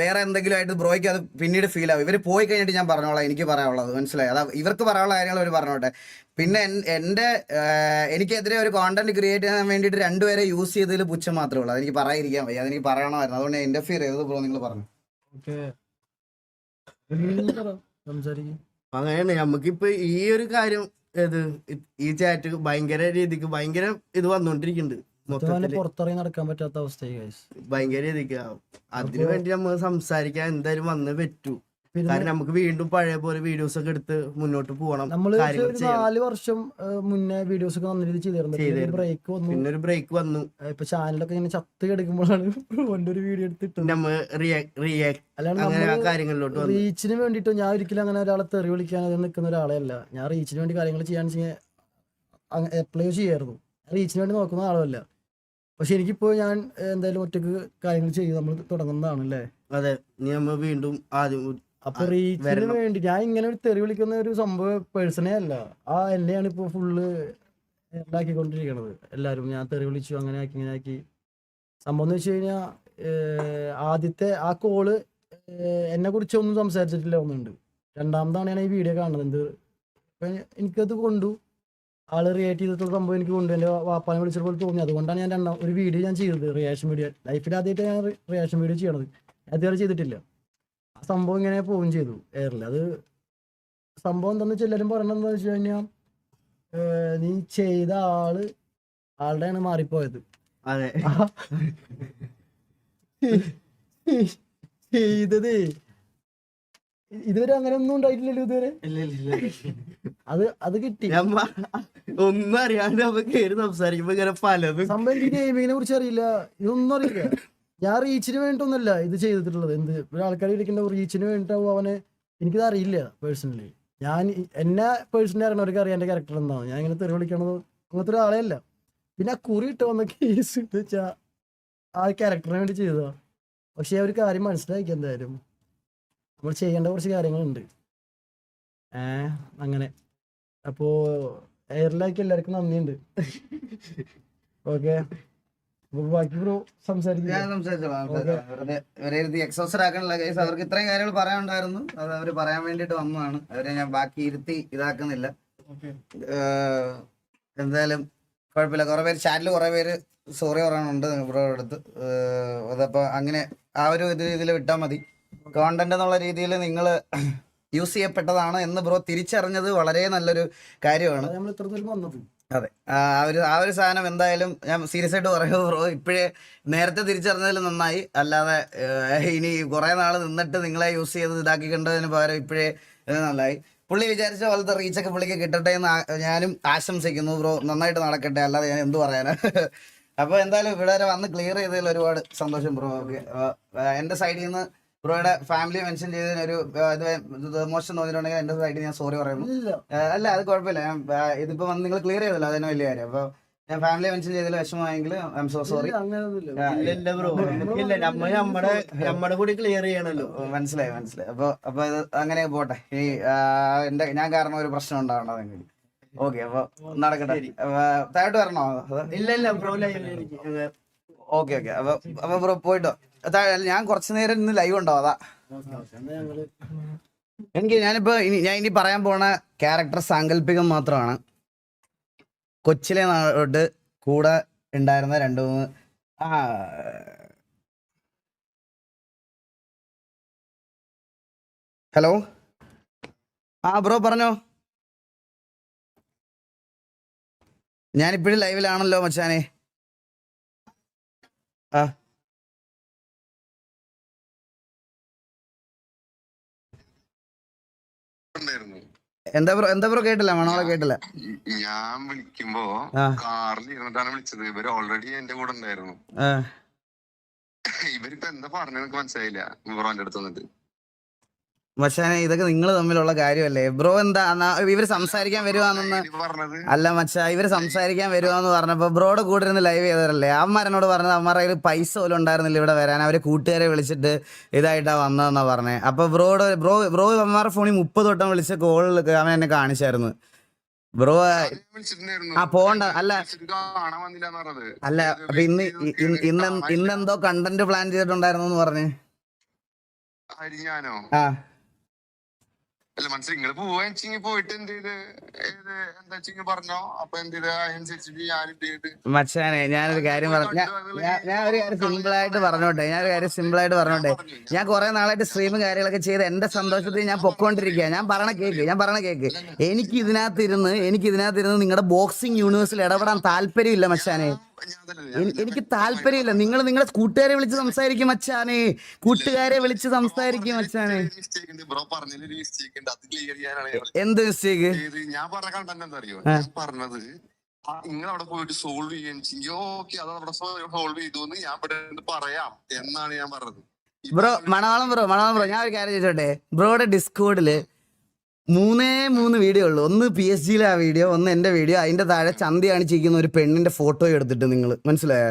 വേറെ എന്തെങ്കിലും ആയിട്ട് ബ്രോയ്ക്ക് അത് പിന്നീട് ഫീൽ ആവും. ഇവർ പോയി കഴിഞ്ഞിട്ട് ഞാൻ പറഞ്ഞോളാം എനിക്ക് പറയാനുള്ളത്. മനസ്സിലായി? അതാ ഇവർക്ക് പറയാനുള്ള കാര്യങ്ങൾ അവർ പറഞ്ഞോട്ടെ. പിന്നെ എന്റെ എന്റെ എനിക്കെതിരെ ഒരു കോണ്ടന്റ് ക്രിയേറ്റ് ചെയ്യാൻ വേണ്ടിയിട്ട് രണ്ടുപേരെ യൂസ് ചെയ്തതിൽ പുച്ഛം മാത്രമേ ഉള്ളൂ. അതെനിക്ക് പറയാതിരിക്കാൻ വയ്യ. അതെനിക്ക് പറയണമായിരുന്നു. അതുകൊണ്ട് ഇന്റർഫിയർ ചെയ്തത് ബ്രോ നിങ്ങൾ പറഞ്ഞു. അങ്ങനെയാണ്. നമുക്കിപ്പോ ഈ ഒരു കാര്യം ഇത് ഈ ചാറ്റ് ഭയങ്കര രീതിക്ക് ഭയങ്കര ഇത് വന്നോണ്ടിരിക്കുന്നുണ്ട്. പുറത്തിറങ്ങി നടക്കാൻ പറ്റാത്ത അവസ്ഥയായി. ഭയങ്കര രീതിക്ക്. അതിനു വേണ്ടി നമ്മൾ സംസാരിക്കാൻ എന്തായാലും വന്ന് പറ്റൂ. കാരണം നമുക്ക് വീണ്ടും പഴയ പോലെ വീഡിയോസ് ഒക്കെ എടുത്ത് മുന്നോട്ട് പോകണം നമ്മൾ നാല് വർഷം മുന്നേ വീഡിയോസ് ഒക്കെ നല്ല രീതിയിൽ ചെയ്തിരുന്നു. ബ്രേക്ക് വന്നു. പിന്നെ ഒരു ബ്രേക്ക് വന്നു. ഇപ്പൊ ചാനലൊക്കെ ഇങ്ങനെ ചത്ത് കിടക്കുമ്പോഴാണ് ഒരു വീഡിയോ എടുത്തിട്ട് നമ്മൾ കാര്യങ്ങളിലോട്ട് റീച്ചിന് വേണ്ടിയിട്ട് ഞാൻ ഒരിക്കലും അങ്ങനെ ഒരാളെ തെറി വിളിക്കാൻ അത് നിൽക്കുന്ന ഒരാളെ അല്ല ഞാൻ റീച്ചിന് വേണ്ടി കാര്യങ്ങൾ ചെയ്യാൻ അപ്ലൈ ചെയ്യായിരുന്നു. റീച്ചിന് വേണ്ടി നോക്കുന്ന ആളുമല്ല പക്ഷെ എനിക്കിപ്പോ ഞാൻ എന്തായാലും ഒറ്റയ്ക്ക് കാര്യങ്ങൾ ചെയ്ത് നമ്മൾ തുടങ്ങുന്നതാണ് അല്ലേ അതെ നമ്മൾ വീണ്ടും ആദ്യം അപ്പൊ റീച്ചിന് വേണ്ടി ഞാൻ ഇങ്ങനെ ഒരു തെറി വിളിക്കുന്ന ഒരു സംഭവം പേഴ്സണേ അല്ല. ആ എന്നെയാണ് ഇപ്പൊ ഫുള്ള് ഉണ്ടാക്കിക്കൊണ്ടിരിക്കണത് എല്ലാരും ഞാൻ തെറി വിളിച്ചു അങ്ങനെ ആക്കി ഇങ്ങനെ ആക്കി. സംഭവം എന്ന് വെച്ച് കഴിഞ്ഞാൽ ആദ്യത്തെ ആ കോൾ എന്നെ കുറിച്ച് ഒന്നും സംസാരിച്ചിട്ടില്ല ഒന്നുണ്ട് രണ്ടാമതാണ് ഞാൻ ഈ വീഡിയോ കാണുന്നത്. എന്ത് ഇപ്പൊ എനിക്കത് കൊണ്ടു. ആൾ റിയാക്ട് ചെയ്തിട്ടുള്ള സംഭവം എനിക്ക് കൊണ്ടു. എന്റെ വാപ്പാനെ വിളിച്ചപ്പോൾ തോന്നി. അതുകൊണ്ടാണ് ഞാൻ രണ്ടാം ഒരു വീഡിയോ ഞാൻ ചെയ്തത് റിയാക്ഷൻ വീഡിയോ ലൈഫിൽ ആദ്യമായിട്ട് ഞാൻ റിയാക്ഷൻ വീഡിയോ ചെയ്യണത്. അതുവരെ ചെയ്തിട്ടില്ല. ആ സംഭവം ഇങ്ങനെ പോവുകയും ചെയ്തു. എയറിൽ അത് സംഭവം എന്താണെന്ന് വെച്ചാൽ എല്ലാവരും പറയണത് എന്താ വെച്ച് കഴിഞ്ഞാൽ നീ ചെയ്ത ആൾ ആളുടെയാണ് മാറിപ്പോയത്. അതെ. ചെയ്തതേ. ഇതുവരെ അങ്ങനെ ഒന്നും ഉണ്ടായിട്ടില്ലല്ലോ ഇതുവരെ. അത് അത് കിട്ടി. ഒന്നും അറിയാണ്ട് നമ്മ കയറി സംസാരിക്കുമ്പോ ഇങ്ങനെ പലതും സംഭവം ഗെയിമിങ്ങിനെ കുറിച്ച് അറിയില്ല. ഇതൊന്നും അറിയില്ല. ഞാൻ റീച്ചിന് വേണ്ടിയിട്ടൊന്നുമല്ല ഇത് ചെയ്തിട്ടുള്ളത്. എന്ത്? ഒരു ആൾക്കാർ വിളിക്കേണ്ട റീച്ചിന് വേണ്ടിയിട്ടാവും അവന്. എനിക്കിത് അറിയില്ല പേഴ്സണലി ഞാൻ എന്നെ പേഴ്സണലി അറിയണവർക്ക് അറിയാം എന്റെ ക്യാരക്ടർ എന്താണ് ഞാൻ ഇങ്ങനെ തെറി വിളിക്കണത് അങ്ങനത്തെ ഒരാളെ അല്ല. പിന്നെ ആ കുറി ഇട്ട് വന്ന കേസ് എന്ന് വെച്ചാൽ ആ ക്യാരക്ടറിന് വേണ്ടി ചെയ്തതാ. പക്ഷെ ഒരു കാര്യം മനസ്സിലാക്കി എന്തായാലും. നമ്മൾ ചെയ്യേണ്ട കുറച്ച് കാര്യങ്ങളുണ്ട്. ഏ അങ്ങനെ. അപ്പോ എയർലൈക്ക് എല്ലാവർക്കും നന്ദിയുണ്ട്. *laughs* ഓക്കെ ബാക്കി ബ്രോ എക്സോസ്റ്റഡ് ആക്കാനുള്ള കേസ് അവർക്ക് ഇത്രയും കാര്യങ്ങൾ പറയാനുണ്ടായിരുന്നു. അത് അവർ പറയാൻ വേണ്ടിട്ട് വന്നതാണ്. അവരെ ഞാൻ ബാക്കി ഇരുത്തി ഇതാക്കുന്നില്ല. എന്തായാലും കുഴപ്പമില്ല. കുറെ പേര് ചാറ്റിൽ കുറെ പേര് സോറി പറയാനുണ്ട് ബ്രോ അടുത്ത്. അതപ്പോ അങ്ങനെ ആ ഒരു ഇത് ഇതിൽ വിട്ടാൽ മതി. കോണ്ടന്റ് എന്നുള്ള രീതിയിൽ നിങ്ങൾ യൂസ് ചെയ്യപ്പെട്ടതാണ് എന്ന് ബ്രോ തിരിച്ചറിഞ്ഞത് വളരെ നല്ലൊരു കാര്യമാണ്. നമ്മൾ ഇത്ര ദൂരം വന്നത്? അതെ. ആ ഒരു ആ ഒരു സാധനം എന്തായാലും ഞാൻ സീരിയസ് ആയിട്ട് പറയുമോ ബ്രോ. ഇപ്പോഴേ നേരത്തെ തിരിച്ചറിഞ്ഞതിൽ നന്നായി. അല്ലാതെ ഇനി കുറേ നാൾ നിന്നിട്ട് നിങ്ങളെ യൂസ് ചെയ്ത് ഇതാക്കി കണ്ടതിന് പകരം ഇപ്പോഴേ നന്നായി. പുള്ളി വിചാരിച്ച പോലത്തെ റീച്ചൊക്കെ പുള്ളിക്ക് കിട്ടട്ടെ എന്ന് ഞാനും ആശംസിക്കുന്നു ബ്രോ. നന്നായിട്ട് നടക്കട്ടെ. അല്ലാതെ ഞാൻ എന്ത് പറയാനാ. അപ്പോൾ എന്തായാലും ഇവിടെ വരെ വന്ന് ക്ലിയർ ചെയ്തതിൽ ഒരുപാട് സന്തോഷം ബ്രോ. ഓക്കെ. എന്റെ സൈഡിൽ നിന്ന് ബ്രോയുടെ ഫാമിലി മെൻഷൻ ചെയ്തതിന് ഒരു മോശം തോന്നിയിട്ടുണ്ടെങ്കിൽ എന്റെ സൈഡിൽ ഞാൻ സോറി പറയുന്നു. ഇല്ല. അല്ല അത് കുഴപ്പമില്ല. ഞാൻ ഇതിപ്പോ വന്ന് നിങ്ങൾ ക്ലിയർ ചെയ്തല്ലോ അതന്നെ വലിയ കാര്യം. അപ്പൊ ഞാൻ ഫാമിലി മെൻഷൻ ചെയ്തതിൽ വിഷമമായെങ്കിൽ ഐ എം സോ സോറി ഇല്ല, ഇല്ല ബ്രോ നമ്മടെ നമ്മടെ കൂടി ക്ലിയർ ചെയ്യണല്ലോ. മനസ്സിലായി മനസ്സിലായി. അപ്പൊ അപ്പൊ ഇത് അങ്ങനെ പോട്ടെ. ഈ എന്റെ ഞാൻ കാരണം ഒരു പ്രശ്നം ഉണ്ടാവണതെങ്കിൽ ഓക്കെ അപ്പൊ നടക്കട്ടെ. താഴോട്ട് വരണോ? ഇല്ല ഇല്ല ബ്രോ ഓക്കെ ഓക്കെ. അപ്പൊ അപ്പൊ ബ്രോ പോയിട്ടോ. താഴെ ഞാൻ കുറച്ചു നേരം ഇന്ന് ലൈവ് ഉണ്ടോ? അതാ. എനിക്ക് ഞാനിപ്പോ ഇനി ഞാൻ ഇനി പറയാൻ പോണ ക്യാരക്ടർ സാങ്കല്പികം മാത്രമാണ്. കൊച്ചിലെ നാട് കൂടെ ഉണ്ടായിരുന്ന രണ്ടു മൂന്ന് ആ ഹലോ? ആ ബ്രോ പറഞ്ഞോ? ഞാനിപ്പോഴും ലൈവിലാണല്ലോ മച്ചാനെ. ആ. ഉണ്ടായിരുന്നു. എന്താ ബ്രോ എന്താ ബ്രോ കേട്ടില്ല? മണോളെ കേട്ടില്ല. ഞാൻ വിളിക്കുമ്പോ കാറിൽ ഇരുന്നിട്ടാണ് വിളിച്ചത്. ഇവർ ഓൾറെഡി എന്റെ കൂടെ ഉണ്ടായിരുന്നു. ഇവരിപ്പോ എന്താ പറഞ്ഞ എനിക്ക് മനസ്സിലായില്ല. ബ്രോന്റെ അടുത്ത് വന്നിട്ട്. മച്ചാനെ ഇതൊക്കെ നിങ്ങൾ തമ്മിലുള്ള കാര്യമല്ലേ? ബ്രോ എന്താ ഇവർ സംസാരിക്കാൻ വരുവാണെന്ന് പറഞ്ഞത്. അല്ല മച്ചാ ഇവർ സംസാരിക്കാൻ വരുവാന്ന് പറഞ്ഞപ്പോ ബ്രോയുടെ കൂടെ ഇരുന്ന് ലൈവ് ചെയ്തതല്ലേ അമ്മാരനോട് പറഞ്ഞത് അമ്മമാരുടെ കയ്യിൽ പൈസ പോലും ഉണ്ടായിരുന്നില്ല ഇവിടെ വരാൻ. അവർ കൂട്ടുകാരെ വിളിച്ചിട്ട് ഇതായിട്ടാ വന്നതെന്നാ പറഞ്ഞേ. അപ്പൊ ബ്രോയുടെ ബ്രോ ബ്രോ അമ്മമാരുടെ ഫോണിൽ മുപ്പത് വട്ടം വിളിച്ച കോളിൽ അവൻ എന്നെ കാണിച്ചായിരുന്നു. ബ്രോ ആ, പോണ്ട. അല്ല. അല്ല അപ്പൊ ഇന്ന് ഇന്ന് ഇന്ന് ഇന്നെന്തോ കണ്ടന്റ് പ്ലാൻ ചെയ്തിട്ടുണ്ടായിരുന്നു എന്ന് പറഞ്ഞു. ആ. അല്ല മനസ്സിൽ നിങ്ങൾ പോവാച്ചെങ്കി പോയിട്ട് എന്ത് ചെയ്ത്? ഏത് എന്താ വെച്ചെങ്കിൽ പറഞ്ഞോ? അപ്പൊ എന്ത് അതിനനുസരിച്ചിട്ട് ഞാൻ ഇട്ടിട്ട് മച്ചാനെ ഞാനൊരു കാര്യം പറഞ്ഞു ഞാൻ ഒരു കാര്യം സിമ്പിൾ ആയിട്ട് പറഞ്ഞോട്ടെ. ഞാൻ ഒരു കാര്യം സിമ്പിൾ ആയിട്ട് പറഞ്ഞോട്ടെ. ഞാൻ കുറെ നാളായിട്ട് സ്ട്രീമും കാര്യങ്ങളൊക്കെ ചെയ്ത് എന്റെ സന്തോഷത്തിൽ ഞാൻ പൊക്കോണ്ടിരിക്കുക ഞാൻ പറയണ കേക്ക് ഞാൻ പറയണ കേക്ക്. എനിക്ക് ഇതിനകത്ത് ഇരുന്ന് എനിക്ക് ഇതിനകത്ത് ഇരുന്ന് നിങ്ങളുടെ ബോക്സിംഗ് യൂണിവേഴ്സിൽ ഇടപെടാൻ താല്പര്യമില്ല മച്ചാനെ. എനിക്ക് താല്പര്യമില്ല. നിങ്ങൾ നിങ്ങളെ കൂട്ടുകാരെ വിളിച്ച് സംസാരിക്കും അച്ഛാനെ കൂട്ടുകാരെ വിളിച്ച് സംസാരിക്കും അച്ഛാനെ എന്ത് മിസ്റ്റേക്ക് ഞാൻ പറഞ്ഞ കണ്ടന്റ് എന്താ അറിയോ ആ. ഞാൻ പറഞ്ഞത് നിങ്ങൾ അവിടെ പോയിട്ട് സോൾവ് ചെയ്യാൻ ഓക്കെ അത് അവിടെ സോൾവ് ചെയ്തു എന്ന് ഞാൻ ഇവിടെ പറയാം എന്നാണ് ഞാൻ പറഞ്ഞത്. Bro Manavalam bro Manavalam bro ഞാൻ ഒരു കാര്യം ചോദിച്ചോട്ടെ? ബ്രോയുടെ ഡിസ്കോഡിൽ മൂന്നേ മൂന്ന് വീഡിയോ ഉള്ളു. ഒന്ന് പി എസ് ജിയിലെ ആ വീഡിയോ ഒന്ന് എന്റെ വീഡിയോ. അതിന്റെ താഴെ ചന്തി കാണിച്ചിരിക്കുന്ന ഒരു പെണ്ണിന്റെ ഫോട്ടോ എടുത്തിട്ട് നിങ്ങൾ മനസ്സിലായോ?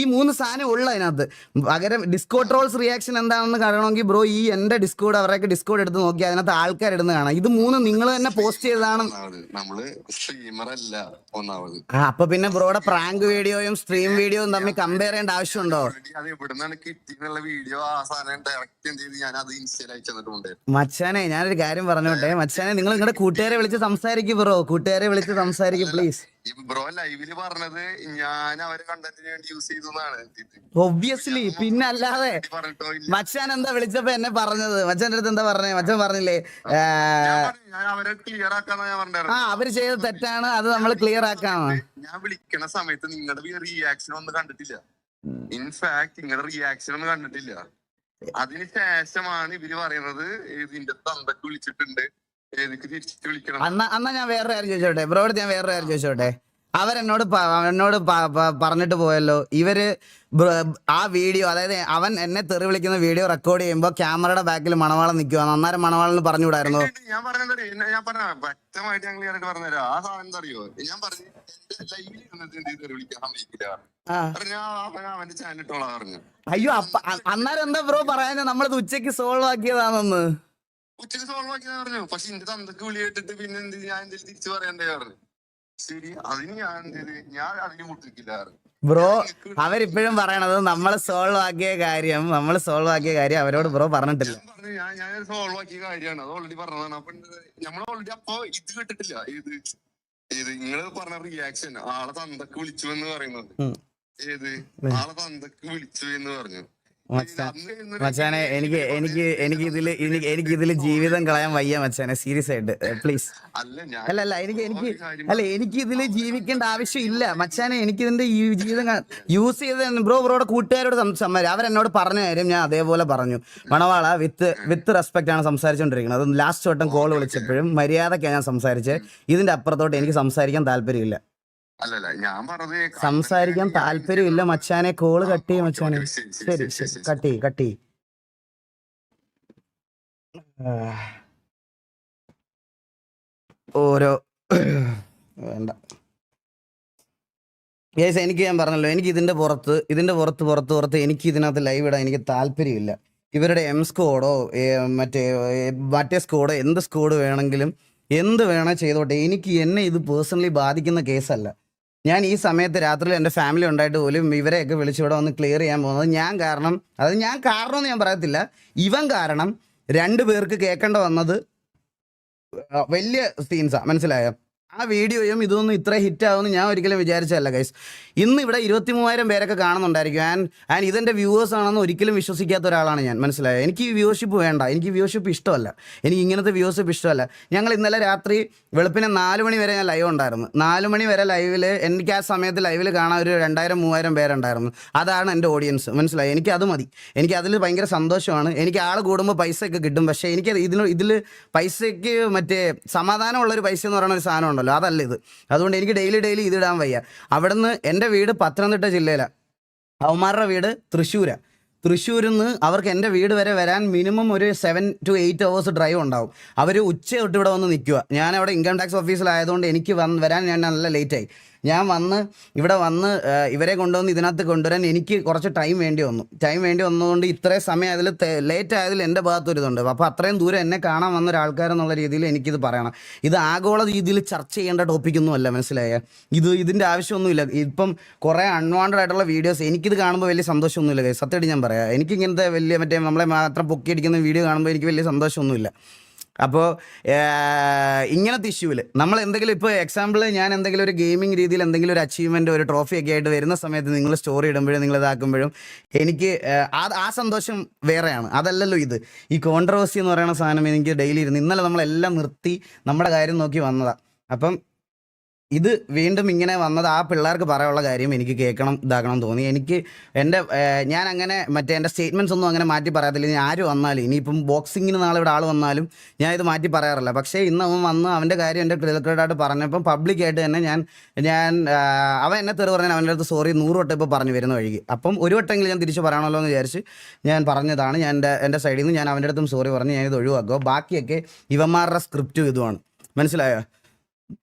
ഈ മൂന്ന് സാധനം ഉള്ളു അതിനകത്ത്. പകരം ഡിസ്കോ ട്രോൾസ് റിയാക്ഷൻ എന്താണെന്ന് കാണണമെങ്കിൽ ബ്രോ ഈ എന്റെ ഡിസ്കോഡ് അവരൊക്കെ ഡിസ്കോഡ് എടുത്ത് നോക്കി അതിനകത്ത് ആൾക്കാർ ഇടുന്ന കാണാം. ഇത് മൂന്ന് നിങ്ങൾ തന്നെ പോസ്റ്റ് ചെയ്തതാണ്. ആ അപ്പൊ പിന്നെ ബ്രോയുടെ പ്രാങ്ക് വീഡിയോയും സ്ട്രീം വീഡിയോയും തമ്മിൽ കമ്പയർ ചെയ്യേണ്ട ആവശ്യമുണ്ടോ? മച്ചാനെ ഞാനൊരു കാര്യം പറഞ്ഞോട്ടെ. മച്ചാനെ നിങ്ങൾ നിങ്ങളുടെ കൂട്ടുകാരെ വിളിച്ച് സംസാരിക്കും ബ്രോ. കൂട്ടുകാരെ വിളിച്ച് സംസാരിക്കും പ്ലീസ് ബ്രോ ലൈവിൽ പറഞ്ഞത് ഞാൻ അവരെ കണ്ടന്റിന് വേണ്ടി യൂസ് ചെയ്തു ഒബ്വിയസ്ലി പിന്നെ അല്ലാതെ മച്ചാൻ എന്താ വിളിച്ചപ്പോ എന്നെ പറഞ്ഞത്? മച്ചാന്റെ അടുത്ത് എന്താ പറഞ്ഞേ? മച്ചാൻ പറഞ്ഞില്ലേ ആ, അവരെ ചെയ്ത തെറ്റാണ് അത് നമ്മൾ ക്ലിയർ ആക്കാന്ന് ഞാൻ വിളിക്കണ സമയത്ത് നിങ്ങളുടെ റിയാക്ഷൻ ഒന്നും കണ്ടിട്ടില്ല. ഇൻഫാക്ട് നിങ്ങളുടെ റിയാക്ഷൻ ഒന്നും കണ്ടിട്ടില്ല. അതിന് ശേഷമാണ് ഇവർ പറയുന്നത് ഇതിന്റെ തന്തക്ക് വിളിച്ചിട്ടുണ്ട്. ഏതൊക്കെ തിരിച്ചു വിളിക്കണം. അന്ന അന്നാ ഞാൻ വേറൊരു കാര്യം ചോദിച്ചോട്ടെ? ബ്രോയോട് ഞാൻ വേറൊരു കാര്യം ചോദിച്ചോട്ടെ? അവരെന്നോട് എന്നോട് പറഞ്ഞിട്ട് പോയല്ലോ. ഇവർ ആ വീഡിയോ അതായത് അവൻ എന്നെ തെറി വിളിക്കുന്ന വീഡിയോ റെക്കോർഡ് ചെയ്യുമ്പോൾ ക്യാമറയുടെ ബാക്കിൽ മണവാളം നിൽക്കുക അന്നേരം മണവാളിന് പറഞ്ഞുകൂടായിരുന്നു. ഞാൻ പറഞ്ഞത് ഞാൻ പറഞ്ഞ വ്യക്തമായിട്ട് ഞങ്ങൾ ഞാനൊക്കെ പറഞ്ഞുതരാം. ആ സാധനം എന്താ അറിയോ ഞാൻ പറഞ്ഞു ലൈവിൽ ഇരുന്നിട്ട് എന്ത് വിളിക്കാൻ സമ്മതിക്കില്ല ആ. പറഞ്ഞു "ആ, അവന്റെ ചാനൽ ഇട്ടോളാ പറഞ്ഞു. അയ്യോ അന്നേരം എന്താ ബ്രോ പറയാൻ നമ്മളത് ഉച്ചയ്ക്ക് സോൾവ് ആക്കിയതാണെന്ന്. ഉച്ചയ്ക്ക് സോൾവ് ആക്കി പറഞ്ഞു. പക്ഷെ എന്റെ തന്തക്ക് വിളി കേട്ടിട്ട് പിന്നെ എന്ത് ഞാൻ എന്തെങ്കിലും തിരിച്ചു പറയണ്ടേ പറഞ്ഞു. ശരി അതിന് ഞാൻ എന്ത് ഞാൻ അതിന് മുട്ടിക്കില്ല ബ്രോ അവരിപ്പോഴും പറയണത് നമ്മൾ സോൾവ് ആക്കിയ കാര്യം നമ്മൾ സോൾവ് ആക്കിയ കാര്യം അവരോട് ബ്രോ പറഞ്ഞിട്ടില്ല. ഞാൻ ഞാൻ സോൾവ് ആക്കിയ കാര്യമാണ് അത് ഓൾറെഡി പറഞ്ഞതാണ്. അപ്പൊ നമ്മൾ ഓൾറെഡി അപ്പൊ ഇത് കേട്ടിട്ടില്ല. ഇത് ഏത്? നിങ്ങൾ പറഞ്ഞ റിയാക്ഷൻ ആളെ തന്തക്ക് വിളിച്ചു എന്ന് പറയുന്നത്. ഏത്? ആളെ തന്തക്ക് വിളിച്ചു എന്ന് പറഞ്ഞു. മച്ചാനെ എനിക്ക് എനിക്ക് എനിക്ക് ഇതിൽ എനിക്ക് ഇതിൽ ജീവിതം കളയാൻ വയ്യ മച്ചാനെ സീരിയസ് ആയിട്ട്. പ്ലീസ് അല്ല അല്ല എനിക്ക് എനിക്ക് അല്ല എനിക്ക് ഇതിൽ ജീവിക്കേണ്ട ആവശ്യം ഇല്ല മച്ചാനെ എനിക്ക് ഇതിന്റെ ജീവിതം യൂസ് ചെയ്ത് ബ്രോ ബ്രോയുടെ കൂട്ടുകാരോട് സംസാരം അവരെന്നോട് പറഞ്ഞ കാര്യം ഞാൻ അതേപോലെ പറഞ്ഞു. മണവാള വിത്ത് വിത്ത് റെസ്പെക്ട് ആണ് സംസാരിച്ചുകൊണ്ടിരിക്കുന്നത് ലാസ്റ്റ് വട്ടം കോൾ വിളിച്ചപ്പോഴും മര്യാദക്കാണ് ഞാൻ സംസാരിച്ചത് ഇതിന്റെ അപ്പുറത്തോട്ട് എനിക്ക് സംസാരിക്കാൻ താല്പര്യമില്ല. അല്ലല്ല ഞാൻ പറഞ്ഞത് സംസാരിക്കാൻ താല്പര്യമില്ല മച്ചാനെ. കോൾ കട്ട് ചെയ്യും മച്ചാനെ. ശരി ശരി കട്ട് ചെയ്യും കട്ട് ചെയ്യും. ഓരോ *coughs* വേണ്ട. യേസ് എനിക്ക് ഞാൻ പറഞ്ഞല്ലോ എനിക്ക് ഇതിന്റെ പുറത്ത് ഇതിന്റെ പുറത്ത് പുറത്ത് പുറത്ത് എനിക്ക് ഇതിനകത്ത് ലൈവ് ഇടാൻ എനിക്ക് താല്പര്യമില്ല. ഇവരുടെ എം സ്കോഡോ മറ്റേ മറ്റേ സ്കോഡോ എന്ത് സ്കോഡ് വേണമെങ്കിലും എന്ത് വേണേ ചെയ്തോട്ടെ. എനിക്ക് എന്നെ ഇത് പേഴ്സണലി ബാധിക്കുന്ന കേസല്ല ഞാൻ ഈ സമയത്ത് രാത്രിയിൽ എന്റെ ഫാമിലി ഉണ്ടായിട്ട് പോലും ഇവരെയൊക്കെ വിളിച്ച് ഇവിടെ വന്ന് ക്ലിയർ ചെയ്യാൻ പോകുന്നത് ഞാൻ കാരണം അതായത് ഞാൻ കാരണം എന്ന് ഞാൻ പറയത്തില്ല. ഇവൻ കാരണം രണ്ടു പേർക്ക് കേൾക്കേണ്ട വന്നത് വലിയ സീൻസാണ് മനസ്സിലായോ? ആ വീഡിയോയും ഇതൊന്നും ഇത്ര ഹിറ്റ് ആവുമെന്ന് ഞാൻ ഒരിക്കലും വിചാരിച്ചതല്ല ഗൈസ് ഇന്ന് ഇവിടെ ഇരുപത്തി മൂവായിരം പേരൊക്കെ കാണുന്നുണ്ടായിരിക്കും. ആൻഡ് ആൻഡ് ഇതെന്റെ വ്യൂവേഴ്സ് ആണെന്ന് ഒരിക്കലും വിശ്വസിക്കാത്ത ഒരാളാണ് ഞാൻ. മനസ്സിലായോ? എനിക്ക് ഈ വ്യൂവർഷിപ്പ് വേണ്ട. എനിക്ക് വ്യൂവർഷിപ്പ് ഇഷ്ടമല്ല. എനിക്ക് ഇങ്ങനത്തെ വ്യൂവർഷിപ്പ് ഇഷ്ടമല്ല. ഞങ്ങൾ ഇന്നലെ രാത്രി വെളുപ്പിനെ നാല് മണി വരെ ഞാൻ ലൈവ് ഉണ്ടായിരുന്നു. നാല് മണി വരെ ലൈവിൽ എനിക്ക് ആ സമയത്ത് ലൈവിൽ കാണാൻ ഒരു രണ്ടായിരം മൂവായിരം പേരുണ്ടായിരുന്നു. അതാണ് എന്റെ ഓഡിയൻസ് മനസ്സിലായി? എനിക്ക് അത് മതി. എനിക്ക് അതിൽ ഭയങ്കര സന്തോഷമാണ്. എനിക്ക് ആൾ കൂടുമ്പോൾ പൈസയൊക്കെ കിട്ടും. പക്ഷേ എനിക്ക് ഇതിന് ഇതിൽ പൈസയ്ക്ക് മറ്റേ സമാധാനമുള്ളൊരു പൈസ എന്ന് പറയുന്ന ഒരു സാധനം ഉണ്ടല്ലോ അതല്ല ഇത്. അതുകൊണ്ട് എനിക്ക് ഡെയിലി ഡെയിലി ഇതിടാൻ വയ്യ. അവിടുന്ന് എന്റെ വീട് പത്തനംതിട്ട ജില്ലയിലാണ് അവന്മാരുടെ വീട് തൃശ്ശൂരാണ് തൃശ്ശൂരിൽ നിന്ന് അവർക്ക് എന്റെ വീട് വരെ വരാൻ മിനിമം ഒരു seven to eight hours drive ഉണ്ടാവും. അവർ ഉച്ച തൊട്ട് ഇവിടെ വന്ന് നിൽക്കുക ഞാൻ അവിടെ ഇൻകം ടാക്സ് ഓഫീസിലായതുകൊണ്ട് എനിക്ക് വരാൻ ഞാൻ നല്ല ലേറ്റായി ഞാൻ വന്ന് ഇവിടെ വന്ന് ഇവരെ കൊണ്ടുവന്ന് ഇതിനകത്ത് കൊണ്ടുവരാൻ എനിക്ക് കുറച്ച് ടൈം വേണ്ടി വന്നു. ടൈം വേണ്ടി വന്നതുകൊണ്ട് ഇത്രയും സമയം അതിൽ ലേറ്റ് ആയതിൽ എന്റെ ഭാഗത്തൊരിതുണ്ട് അപ്പോൾ അത്രയും ദൂരം എന്നെ കാണാൻ വന്ന ഒരാൾക്കാരെന്നുള്ള രീതിയിൽ എനിക്കിത് പറയണം. ഇത് ആഗോള രീതിയിൽ ചർച്ച ചെയ്യേണ്ട ടോപ്പിക്കൊന്നും അല്ല മനസ്സിലായ? ഇത് ഇതിന്റെ ആവശ്യമൊന്നുമില്ല. ഇപ്പം കുറേ അൺവാണ്ടഡ് ആയിട്ടുള്ള വീഡിയോസ് എനിക്കിത് കാണുമ്പോൾ വലിയ സന്തോഷമൊന്നുമില്ല. സത്യമായിട്ട് ഞാൻ പറയാം. എനിക്കിങ്ങനത്തെ വലിയ മറ്റേ നമ്മളെ മാത്രം പൊക്കിയടിക്കുന്ന വീഡിയോ കാണുമ്പോൾ എനിക്ക് വലിയ സന്തോഷമൊന്നുമില്ല. അപ്പോൾ ഇങ്ങനത്തെ ഇഷ്യൂവിൽ നമ്മൾ എന്തെങ്കിലും ഇപ്പോൾ എക്സാമ്പിൾ ഞാൻ എന്തെങ്കിലും ഒരു ഗെയിമിംഗ് രീതിയിൽ എന്തെങ്കിലും ഒരു അച്ചീവ്മെന്റ് ഒരു ട്രോഫി ഒക്കെ ആയിട്ട് വരുന്ന സമയത്ത് നിങ്ങൾ സ്റ്റോറി ഇടുമ്പോഴും നിങ്ങൾ ഇതാക്കുമ്പോഴും എനിക്ക് ആ ആ സന്തോഷം വേറെയാണ്. അതല്ലല്ലോ ഇത്. ഈ കോൺട്രവേഴ്സി എന്ന് പറയുന്ന സാധനം എനിക്ക് ഡെയിലി ഇരുന്ന് ഇന്നലെ നമ്മളെല്ലാം നിർത്തി നമ്മുടെ കാര്യം നോക്കി വന്നതാണ് അപ്പം ഇത് വീണ്ടും ഇങ്ങനെ വന്നത് ആ പിള്ളേർക്ക് പറയാനുള്ള കാര്യം എനിക്ക് കേൾക്കണം ഇതാക്കണം തോന്നി. എനിക്ക് എന്റെ ഞാൻ അങ്ങനെ മറ്റേ എന്റെ സ്റ്റേറ്റ്മെന്റ്സ് ഒന്നും അങ്ങനെ മാറ്റി പറയാത്തില്ല ഇനി ആര് വന്നാലും ഇനിയിപ്പം ബോക്സിങ്ങിന് നാളെ ഇവിടെ ആൾ വന്നാലും ഞാൻ ഇത് മാറ്റി പറയാറില്ല. പക്ഷേ ഇന്ന് അവൻ വന്ന് അവന്റെ കാര്യം എന്റെ ക്രിക്കറ്റായിട്ട് പറഞ്ഞപ്പം പബ്ലിക്കായിട്ട് തന്നെ ഞാൻ ഞാൻ അവൻ എന്നെ തെറി പറഞ്ഞാൽ അവന്റെ അടുത്ത് സോറി നൂറ് വട്ടം ഇപ്പോൾ പറഞ്ഞു വരുന്ന വഴിക്ക്. അപ്പം ഒരു വട്ടമെങ്കിലും ഞാൻ തിരിച്ച് പറയണമല്ലോ എന്ന് വിചാരിച്ച് ഞാൻ പറഞ്ഞതാണ്. ഞാൻ എന്റെ എന്റെ സൈഡിൽ നിന്ന് ഞാൻ അവന്റെ അടുത്തും സോറി പറഞ്ഞ് ഇത് ഒഴിവാക്കുക. ബാക്കിയൊക്കെ ഇവന്മാരുടെ സ്ക്രിപ്റ്റും ഇതുമാണ്. മനസ്സിലായോ?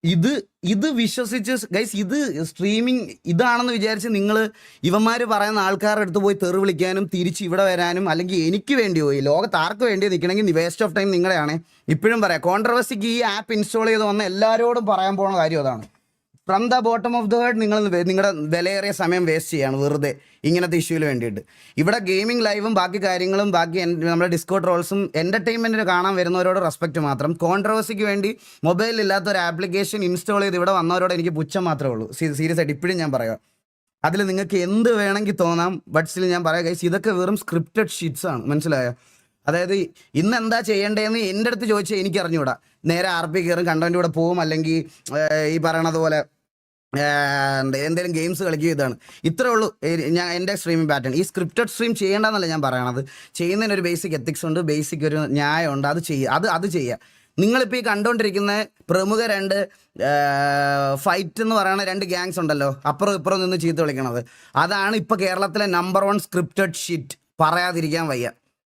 ഇത് ഇത് വിശ്വസിച്ച് ഗൈസ് ഇത് സ്ട്രീമിംഗ് ഇതാണെന്ന് വിചാരിച്ച് നിങ്ങൾ ഇവന്മാർ പറയുന്ന ആൾക്കാരുടെ അടുത്ത് പോയി തെറി വിളിക്കാനും തിരിച്ച് ഇവിടെ വരാനും അല്ലെങ്കിൽ എനിക്ക് വേണ്ടി പോയി ലോകത്ത് ആർക്ക് വേണ്ടി നിൽക്കണമെങ്കിൽ വേസ്റ്റ് ഓഫ് ടൈം നിങ്ങളുടെയാണ് ഇപ്പോഴും പറയാം കോൺട്രവേഴ്സിക്ക് ഈ ആപ്പ് ഇൻസ്റ്റാൾ ചെയ്ത് വന്ന എല്ലാവരോടും പറയാൻ പോകുന്ന കാര്യം അതാണ്. From the bottom of the world നിങ്ങൾ നിങ്ങളുടെ വിലയേറിയ സമയം വേസ്റ്റ് ചെയ്യാണ് വെറുതെ. ഇങ്ങനത്തെ ഇഷ്യൂവിന് വേണ്ടിയിട്ട്. ഇവിടെ ഗെയിമിംഗ് ലൈവും ബാക്കി കാര്യങ്ങളും ബാക്കി നമ്മുടെ ഡിസ്കോ ട്രോൾസും എന്റർടൈൻമെന്റിന് കാണാൻ വരുന്നവരോട് റെസ്പെക്റ്റ് മാത്രം. കോൺട്രവേഴ്സിക്ക് വേണ്ടി മൊബൈലിൽ ഇല്ലാത്ത ഒരു ആപ്ലിക്കേഷൻ ഇൻസ്റ്റാൾ ചെയ്ത് ഇവിടെ വന്നവരോട് എനിക്ക് പുച്ഛം മാത്രമേ ഉള്ളൂ. സീരിയസ് ആയിട്ട് ഇപ്പോഴും ഞാൻ പറയാം. അതിൽ നിങ്ങൾക്ക് എന്ത് വേണമെങ്കിൽ തോന്നാം ബട്ട് സ്റ്റിൽ ഞാൻ പറയാം ഗൈസ് ഇതൊക്കെ വെറും സ്ക്രിപ്റ്റഡ് ഷീറ്റ്സ് ആണ്. മനസ്സിലായോ? അതായത് ഇന്ന് എന്താ ചെയ്യേണ്ടതെന്ന് എന്റെ അടുത്ത് ചോദിച്ചാൽ എനിക്ക് അറിഞ്ഞുകൂടാ നേരെ ആർ പി കയറും കണ്ടവന്റെ കൂടെ പോവും അല്ലെങ്കിൽ ഈ പറയണത് പോലെ എന്തെങ്കിലും ഗെയിംസ് കളിക്കുക ഇതാണ്. ഇത്രേ ഉള്ളൂ. ഞാൻ എന്റെ സ്ട്രീമിംഗ് പാറ്റേൺ ഈ സ്ക്രിപ്റ്റഡ് സ്ട്രീം ചെയ്യേണ്ടെന്നല്ല ഞാൻ പറയണത്. ചെയ്യുന്നതിന് ഒരു ബേസിക് എത്തിക്സ് ഉണ്ട് ബേസിക് ഒരു ന്യായമുണ്ട് അത് ചെയ്യുക. അത് അത് ചെയ്യുക. നിങ്ങളിപ്പോൾ ഈ കണ്ടുകൊണ്ടിരിക്കുന്ന പ്രമുഖ രണ്ട് ഫൈറ്റ് എന്ന് പറയുന്ന രണ്ട് ഗ്യാങ്സ് ഉണ്ടല്ലോ. അപ്പുറം ഇപ്പുറം നിന്ന് ചീത്ത വിളിക്കണത്. അതാണ് ഇപ്പോൾ കേരളത്തിലെ നമ്പർ വൺ സ്ക്രിപ്റ്റഡ് ഷീറ്റ് പറയാതിരിക്കാൻ വയ്യ.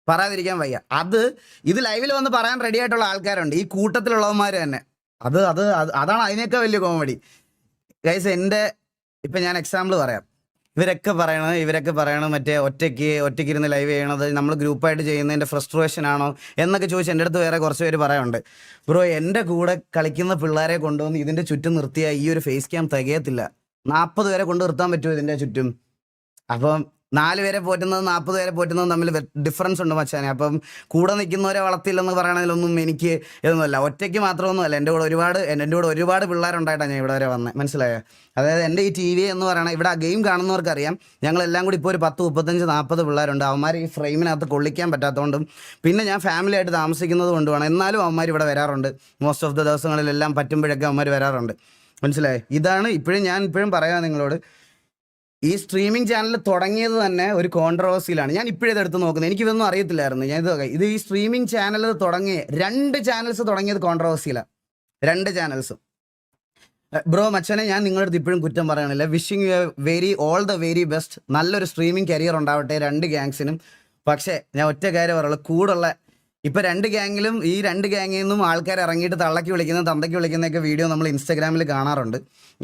പറയാതിരിക്കാൻ വയ്യ. അത് ഇത് ലൈവിൽ വന്ന് പറയാൻ റെഡി ആയിട്ടുള്ള ആൾക്കാരുണ്ട്. ഈ കൂട്ടത്തിലുള്ളവന്മാർ തന്നെ. അത് അത് അത് അതാണ് അതിനേക്കാൾ വലിയ കോമഡി ഗൈസ് എന്റെ ഇപ്പം ഞാൻ എക്സാമ്പിൾ പറയാം. ഇവരൊക്കെ പറയണത് ഇവരൊക്കെ പറയണത് മറ്റേ ഒറ്റയ്ക്ക് ഒറ്റയ്ക്ക് ഇരുന്ന് ലൈവ് ചെയ്യണത് നമ്മൾ ഗ്രൂപ്പായിട്ട് ചെയ്യുന്നതിന്റെ ഫ്രസ്ട്രേഷൻ ആണോ എന്നൊക്കെ ചോദിച്ച് എന്റെ അടുത്ത് വേറെ കുറച്ച് പേര് പറയാനുണ്ട്. ബ്രോ എന്റെ കൂടെ കളിക്കുന്ന പിള്ളേരെ കൊണ്ടുവന്ന് ഇതിന്റെ ചുറ്റും നിർത്തിയാൽ ഈ ഒരു ഫേസ് ക്യാം തികയത്തില്ല. നാൽപ്പത് പേരെ കൊണ്ട് നിർത്താൻ പറ്റുമോ ഇതിന്റെ ചുറ്റും? അപ്പം നാല് പേരെ പോറ്റുന്നത് നാൽപ്പത് പേരെ പോറ്റുന്നത് തമ്മിൽ ഡിഫറൻസ് ഉണ്ട് മച്ചാനെ. അപ്പം കൂടെ നിൽക്കുന്നവരെ വളർത്തില്ലെന്ന് പറയണതിലൊന്നും എനിക്ക് ഇതൊന്നുമല്ല. ഒറ്റയ്ക്ക് മാത്രമൊന്നുമല്ല. എന്റെ കൂടെ ഒരുപാട് എന്റെ കൂടെ ഒരുപാട് പിള്ളേരുണ്ടായിട്ടാണ് ഞാൻ ഇവിടെ വരെ വന്നത് മനസ്സിലായോ? അതായത് എന്റെ ഈ ടി വി എന്ന് പറയണ ഇവിടെ ഗെയിം കാണുന്നവർക്കറിയാം. ഞങ്ങളെല്ലാം കൂടി ഇപ്പോൾ ഒരു പത്ത് മുപ്പത്തഞ്ച് നാൽപ്പത് പിള്ളേരുണ്ട്. അവന്മാർ ഈ ഫ്രെയിമിനകത്ത് കൊള്ളിക്കാൻ പറ്റാത്തതുകൊണ്ടും പിന്നെ ഞാൻ ഫാമിലി ആയിട്ട് താമസിക്കുന്നത് കൊണ്ടുമാണ് എന്നാലും അവന്മാർ ഇവിടെ വരാറുണ്ട്. മോസ്റ്റ് ഓഫ് ദ ദിവസങ്ങളിലെല്ലാം പറ്റുമ്പോഴൊക്കെ അവന്മാർ വരാറുണ്ട്. മനസ്സിലായോ? ഇതാണ് ഇപ്പോഴും ഞാൻ ഇപ്പോഴും പറയാം നിങ്ങളോട്. ഈ സ്ട്രീമിംഗ് ചാനൽ തുടങ്ങിയത് തന്നെ ഒരു കോൺട്രവേഴ്സിയിലാണ് ഞാൻ ഇപ്പോഴേ എടുത്ത് നോക്കുന്നത്. എനിക്കിതൊന്നും അറിയത്തില്ലായിരുന്നു. ഞാൻ ഇത് ഇത് ഈ സ്ട്രീമിംഗ് ചാനൽ തുടങ്ങിയ രണ്ട് ചാനൽസ് തുടങ്ങിയത് കോൺട്രവേഴ്സിയിലാണ് രണ്ട് ചാനൽസും. ബ്രോ മച്ചനെ ഞാൻ നിങ്ങളുടെ അടുത്ത് ഇപ്പോഴും കുറ്റം പറയണില്ല. Wishing you very all the very best നല്ലൊരു സ്ട്രീമിംഗ് കരിയർ ഉണ്ടാവട്ടെ രണ്ട് ഗ്യാങ്സിനും പക്ഷേ ഞാൻ ഒറ്റ കാര്യം പറയുള്ളൂ. കൂടുള്ള ഇപ്പൊ രണ്ട് ഗ്യാങ്ങിലും ഈ രണ്ട് ഗ്യാങ്ങിൽ നിന്നും ആൾക്കാർ ഇറങ്ങിയിട്ട് തള്ളക്കി വിളിക്കുന്ന തന്തയ്ക്ക് വിളിക്കുന്നതൊക്കെ വീഡിയോ നമ്മൾ ഇൻസ്റ്റാഗ്രാമിൽ കാണാറുണ്ട്.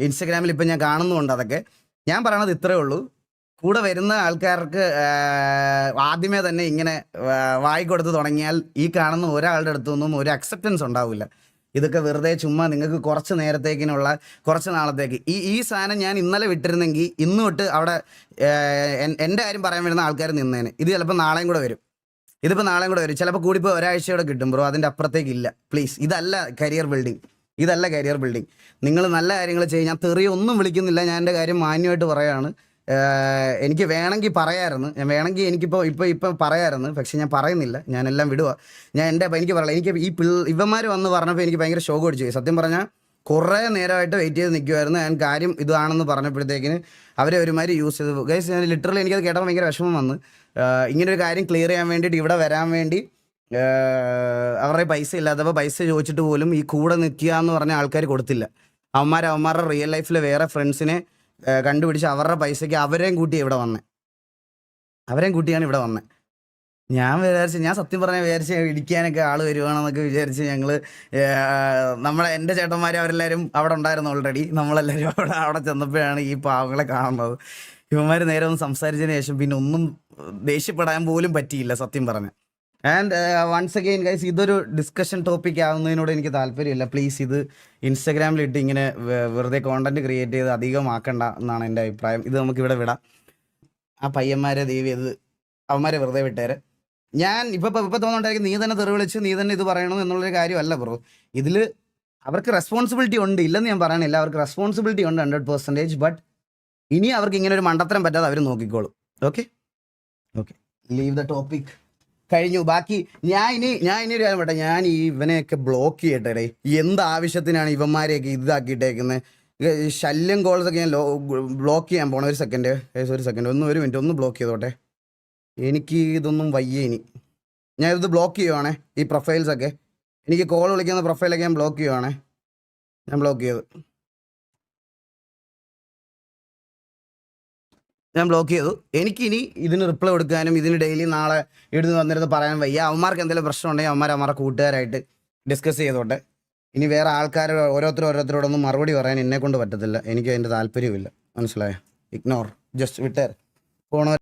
ഇൻസ്റ്റാഗ്രാമിൽ ഇപ്പം ഞാൻ കാണുന്നുമുണ്ട് അതൊക്കെ. ഞാൻ പറയണത് ഇത്രേ ഉള്ളൂ. കൂടെ വരുന്ന ആൾക്കാർക്ക് ആദ്യമേ തന്നെ ഇങ്ങനെ വായിക്കൊടുത്ത് വായി കൊടുത്ത് തുടങ്ങിയാൽ ഈ കാണുന്ന ഒരാളുടെ അടുത്തൊന്നും ഒരു അക്സെപ്റ്റൻസ് ഉണ്ടാവില്ല. ഇതൊക്കെ വെറുതെ ചുമ്മാ നിങ്ങൾക്ക് കുറച്ച് നേരത്തേക്കിനുള്ള കുറച്ച് നാളത്തേക്ക്. ഈ ഈ സാധനം ഞാൻ ഇന്നലെ വിട്ടിരുന്നെങ്കിൽ ഇന്ന് തൊട്ട് അവിടെ എന്റെ കാര്യം പറയാൻ വരുന്ന ആൾക്കാർ നിന്നേനെ. ഇത് ചിലപ്പോൾ നാളെയും കൂടെ വരും. ഇതിപ്പോൾ നാളെയും കൂടെ വരും. ചിലപ്പോൾ കൂടിപ്പോൾ ഒരാഴ്ചയോടെ കിട്ടും ബ്രോ. അതിന്റെ അപ്പുറത്തേക്കില്ല പ്ലീസ്. ഇതല്ല കരിയർ ബിൽഡിംഗ് ഇതല്ല കരിയർ ബിൽഡിംഗ് നിങ്ങൾ നല്ല കാര്യങ്ങൾ ചെയ്യും. ഞാൻ തെറിയ ഒന്നും വിളിക്കുന്നില്ല. ഞാൻ എന്റെ കാര്യം മാന്യമായിട്ട് പറയുകയാണ് എനിക്ക് വേണമെങ്കിൽ പറയാമായിരുന്നു ഞാൻ വേണമെങ്കിൽ എനിക്കിപ്പോൾ ഇപ്പോൾ ഇപ്പം പറയാമായിരുന്നു പക്ഷേ ഞാൻ പറയുന്നില്ല. ഞാനെല്ലാം വിടുക. ഞാൻ എന്റെ എനിക്ക് പറയാം എനിക്ക് ഈ പിള്ള ഇവന്മാർ വന്ന് പറഞ്ഞപ്പോൾ എനിക്ക് ഭയങ്കര ഷോക്ക് അടിച്ചു സത്യം പറഞ്ഞാൽ കുറേ നേരമായിട്ട് വെയിറ്റ് ചെയ്ത് നിൽക്കുമായിരുന്നു ഞാൻ കാര്യം ഇതാണെന്ന് പറഞ്ഞപ്പോഴത്തേക്കിന് അവരെ ഒരുമാതിരി യൂസ് ചെയ്തു. ഗൈസ് ഞാൻ ലിറ്ററലി എനിക്കത് കേട്ടപ്പോൾ ഭയങ്കര വിഷമം വന്ന്. ഇങ്ങനൊരു കാര്യം ക്ലിയർ ചെയ്യാൻ വേണ്ടിയിട്ട് ഇവിടെ വരാൻ വേണ്ടി അവരുടെ പൈസ ഇല്ലാത്തപ്പോൾ പൈസ ചോദിച്ചിട്ട് പോലും ഈ കൂടെ നിൽക്കുക എന്ന് പറഞ്ഞ ആൾക്കാർ കൊടുത്തില്ല. അവന്മാർ അവന്മാരുടെ റിയൽ ലൈഫിൽ വേറെ ഫ്രണ്ട്സിനെ കണ്ടുപിടിച്ച് അവരുടെ പൈസയ്ക്ക് അവരെയും കൂട്ടി ഇവിടെ വന്നേ. അവരെയും കൂട്ടിയാണ് ഇവിടെ വന്നത് ഞാൻ വിചാരിച്ച് ഞാൻ സത്യം പറഞ്ഞാൽ വിചാരിച്ച് ഇടിക്കാനൊക്കെ ആൾ വരുവാണെന്നൊക്കെ വിചാരിച്ച് ഞങ്ങൾ നമ്മളെ എന്റെ ചേട്ടന്മാർ അവരെല്ലാവരും അവിടെ ഉണ്ടായിരുന്നു ഓൾറെഡി നമ്മളെല്ലാവരും അവിടെ അവിടെ ചെന്നപ്പോഴാണ് ഈ പാവങ്ങളെ കാണുന്നത്. ഇവന്മാർ നേരെ ഒന്ന് സംസാരിച്ചതിന് ശേഷം പിന്നെ ഒന്നും ദേഷ്യപ്പെടാൻ പോലും പറ്റിയില്ല സത്യം പറഞ്ഞ. ആൻഡ് വൺസ് അഗെയിൻ ഗൈസ് ഇതൊരു ഡിസ്കഷൻ ടോപ്പിക് ആവുന്നതിനോട് എനിക്ക് താല്പര്യമില്ല. പ്ലീസ് ഇത് ഇൻസ്റ്റഗ്രാമിലിട്ട് ഇങ്ങനെ വെറുതെ കോണ്ടന്റ് ക്രിയേറ്റ് ചെയ്ത് അധികമാക്കണ്ട എന്നാണ് എന്റെ അഭിപ്രായം. ഇത് നമുക്ക് ഇവിടെ വിടാം. ആ പയ്യന്മാരെ ദൈവം അത് അവന്മാരെ വെറുതെ വിട്ടേരെ. ഞാൻ ഇപ്പൊ ഇപ്പൊ തോന്നുന്നുണ്ടായിരിക്കും നീ തന്നെ തെറി വിളിച്ച് നീ തന്നെ ഇത് പറയണം എന്നുള്ളൊരു കാര്യമല്ല ബ്രോ. ഇതിൽ അവർക്ക് റെസ്പോൺസിബിലിറ്റി ഉണ്ട്. ഇല്ലെന്ന് ഞാൻ പറയണില്ല. അവർക്ക് റെസ്പോൺസിബിലിറ്റി ഉണ്ട് ഹൺഡ്രഡ് പെർസെന്റേജ് ബട്ട് ഇനി അവർക്ക് ഇങ്ങനെ ഒരു മണ്ടത്തരം പറ്റാതെ അവർ നോക്കിക്കോളും. Okay okay leave the topic കഴിഞ്ഞു. ബാക്കി ഞാൻ ഇനി ഞാൻ ഇനി ഒരു കാര്യം പറയട്ടെ. ഞാൻ ഇവനെയൊക്കെ ബ്ലോക്ക് ചെയ്യട്ടെ എന്ത് ആവശ്യത്തിനാണ് ഇവന്മാരെയൊക്കെ ഇതാക്കിയിട്ടേക്കുന്നത് ശല്യം കോൾസ് ഒക്കെ ഞാൻ ബ്ലോക്ക് ചെയ്യാൻ പോണ ഒരു സെക്കൻഡ് ഒരു സെക്കൻഡ് ഒന്ന് ഒരു മിനിറ്റ് ഒന്ന് ബ്ലോക്ക് ചെയ്തോട്ടെ. എനിക്ക് ഇതൊന്നും വയ്യ ഇനി. ഞാൻ ഇത് ബ്ലോക്ക് ചെയ്യുവാണേ ഈ പ്രൊഫൈൽസൊക്കെ എനിക്ക് കോൾ വിളിക്കുന്ന പ്രൊഫൈലൊക്കെ ഞാൻ ബ്ലോക്ക് ചെയ്യുവാണേ. ഞാൻ ബ്ലോക്ക് ചെയ്തു. ഞാൻ ബ്ലോക്ക് ചെയ്തു. എനിക്കിനി ഇതിന് റിപ്ലൈ കൊടുക്കാനും ഇതിന് ഡെയിലി നാളെ ഇവിടുന്ന് വന്നിരുന്ന് പറയാൻ വയ്യ. അവന്മാർക്ക് എന്തെങ്കിലും പ്രശ്നം ഉണ്ടെങ്കിൽ അവന്മാർ അവന്മാരെ കൂട്ടുകാരായിട്ട് ഡിസ്കസ് ചെയ്തോട്ടെ. ഇനി വേറെ ആൾക്കാർ ഓരോരുത്തർ ഓരോരുത്തരോടൊന്നും മറുപടി പറയാൻ എന്നെ കൊണ്ട് പറ്റത്തില്ല. എനിക്ക് അതിന്റെ താല്പര്യമില്ല മനസ്സിലായോ? Ignore just വിട്ടേർ പോണവർ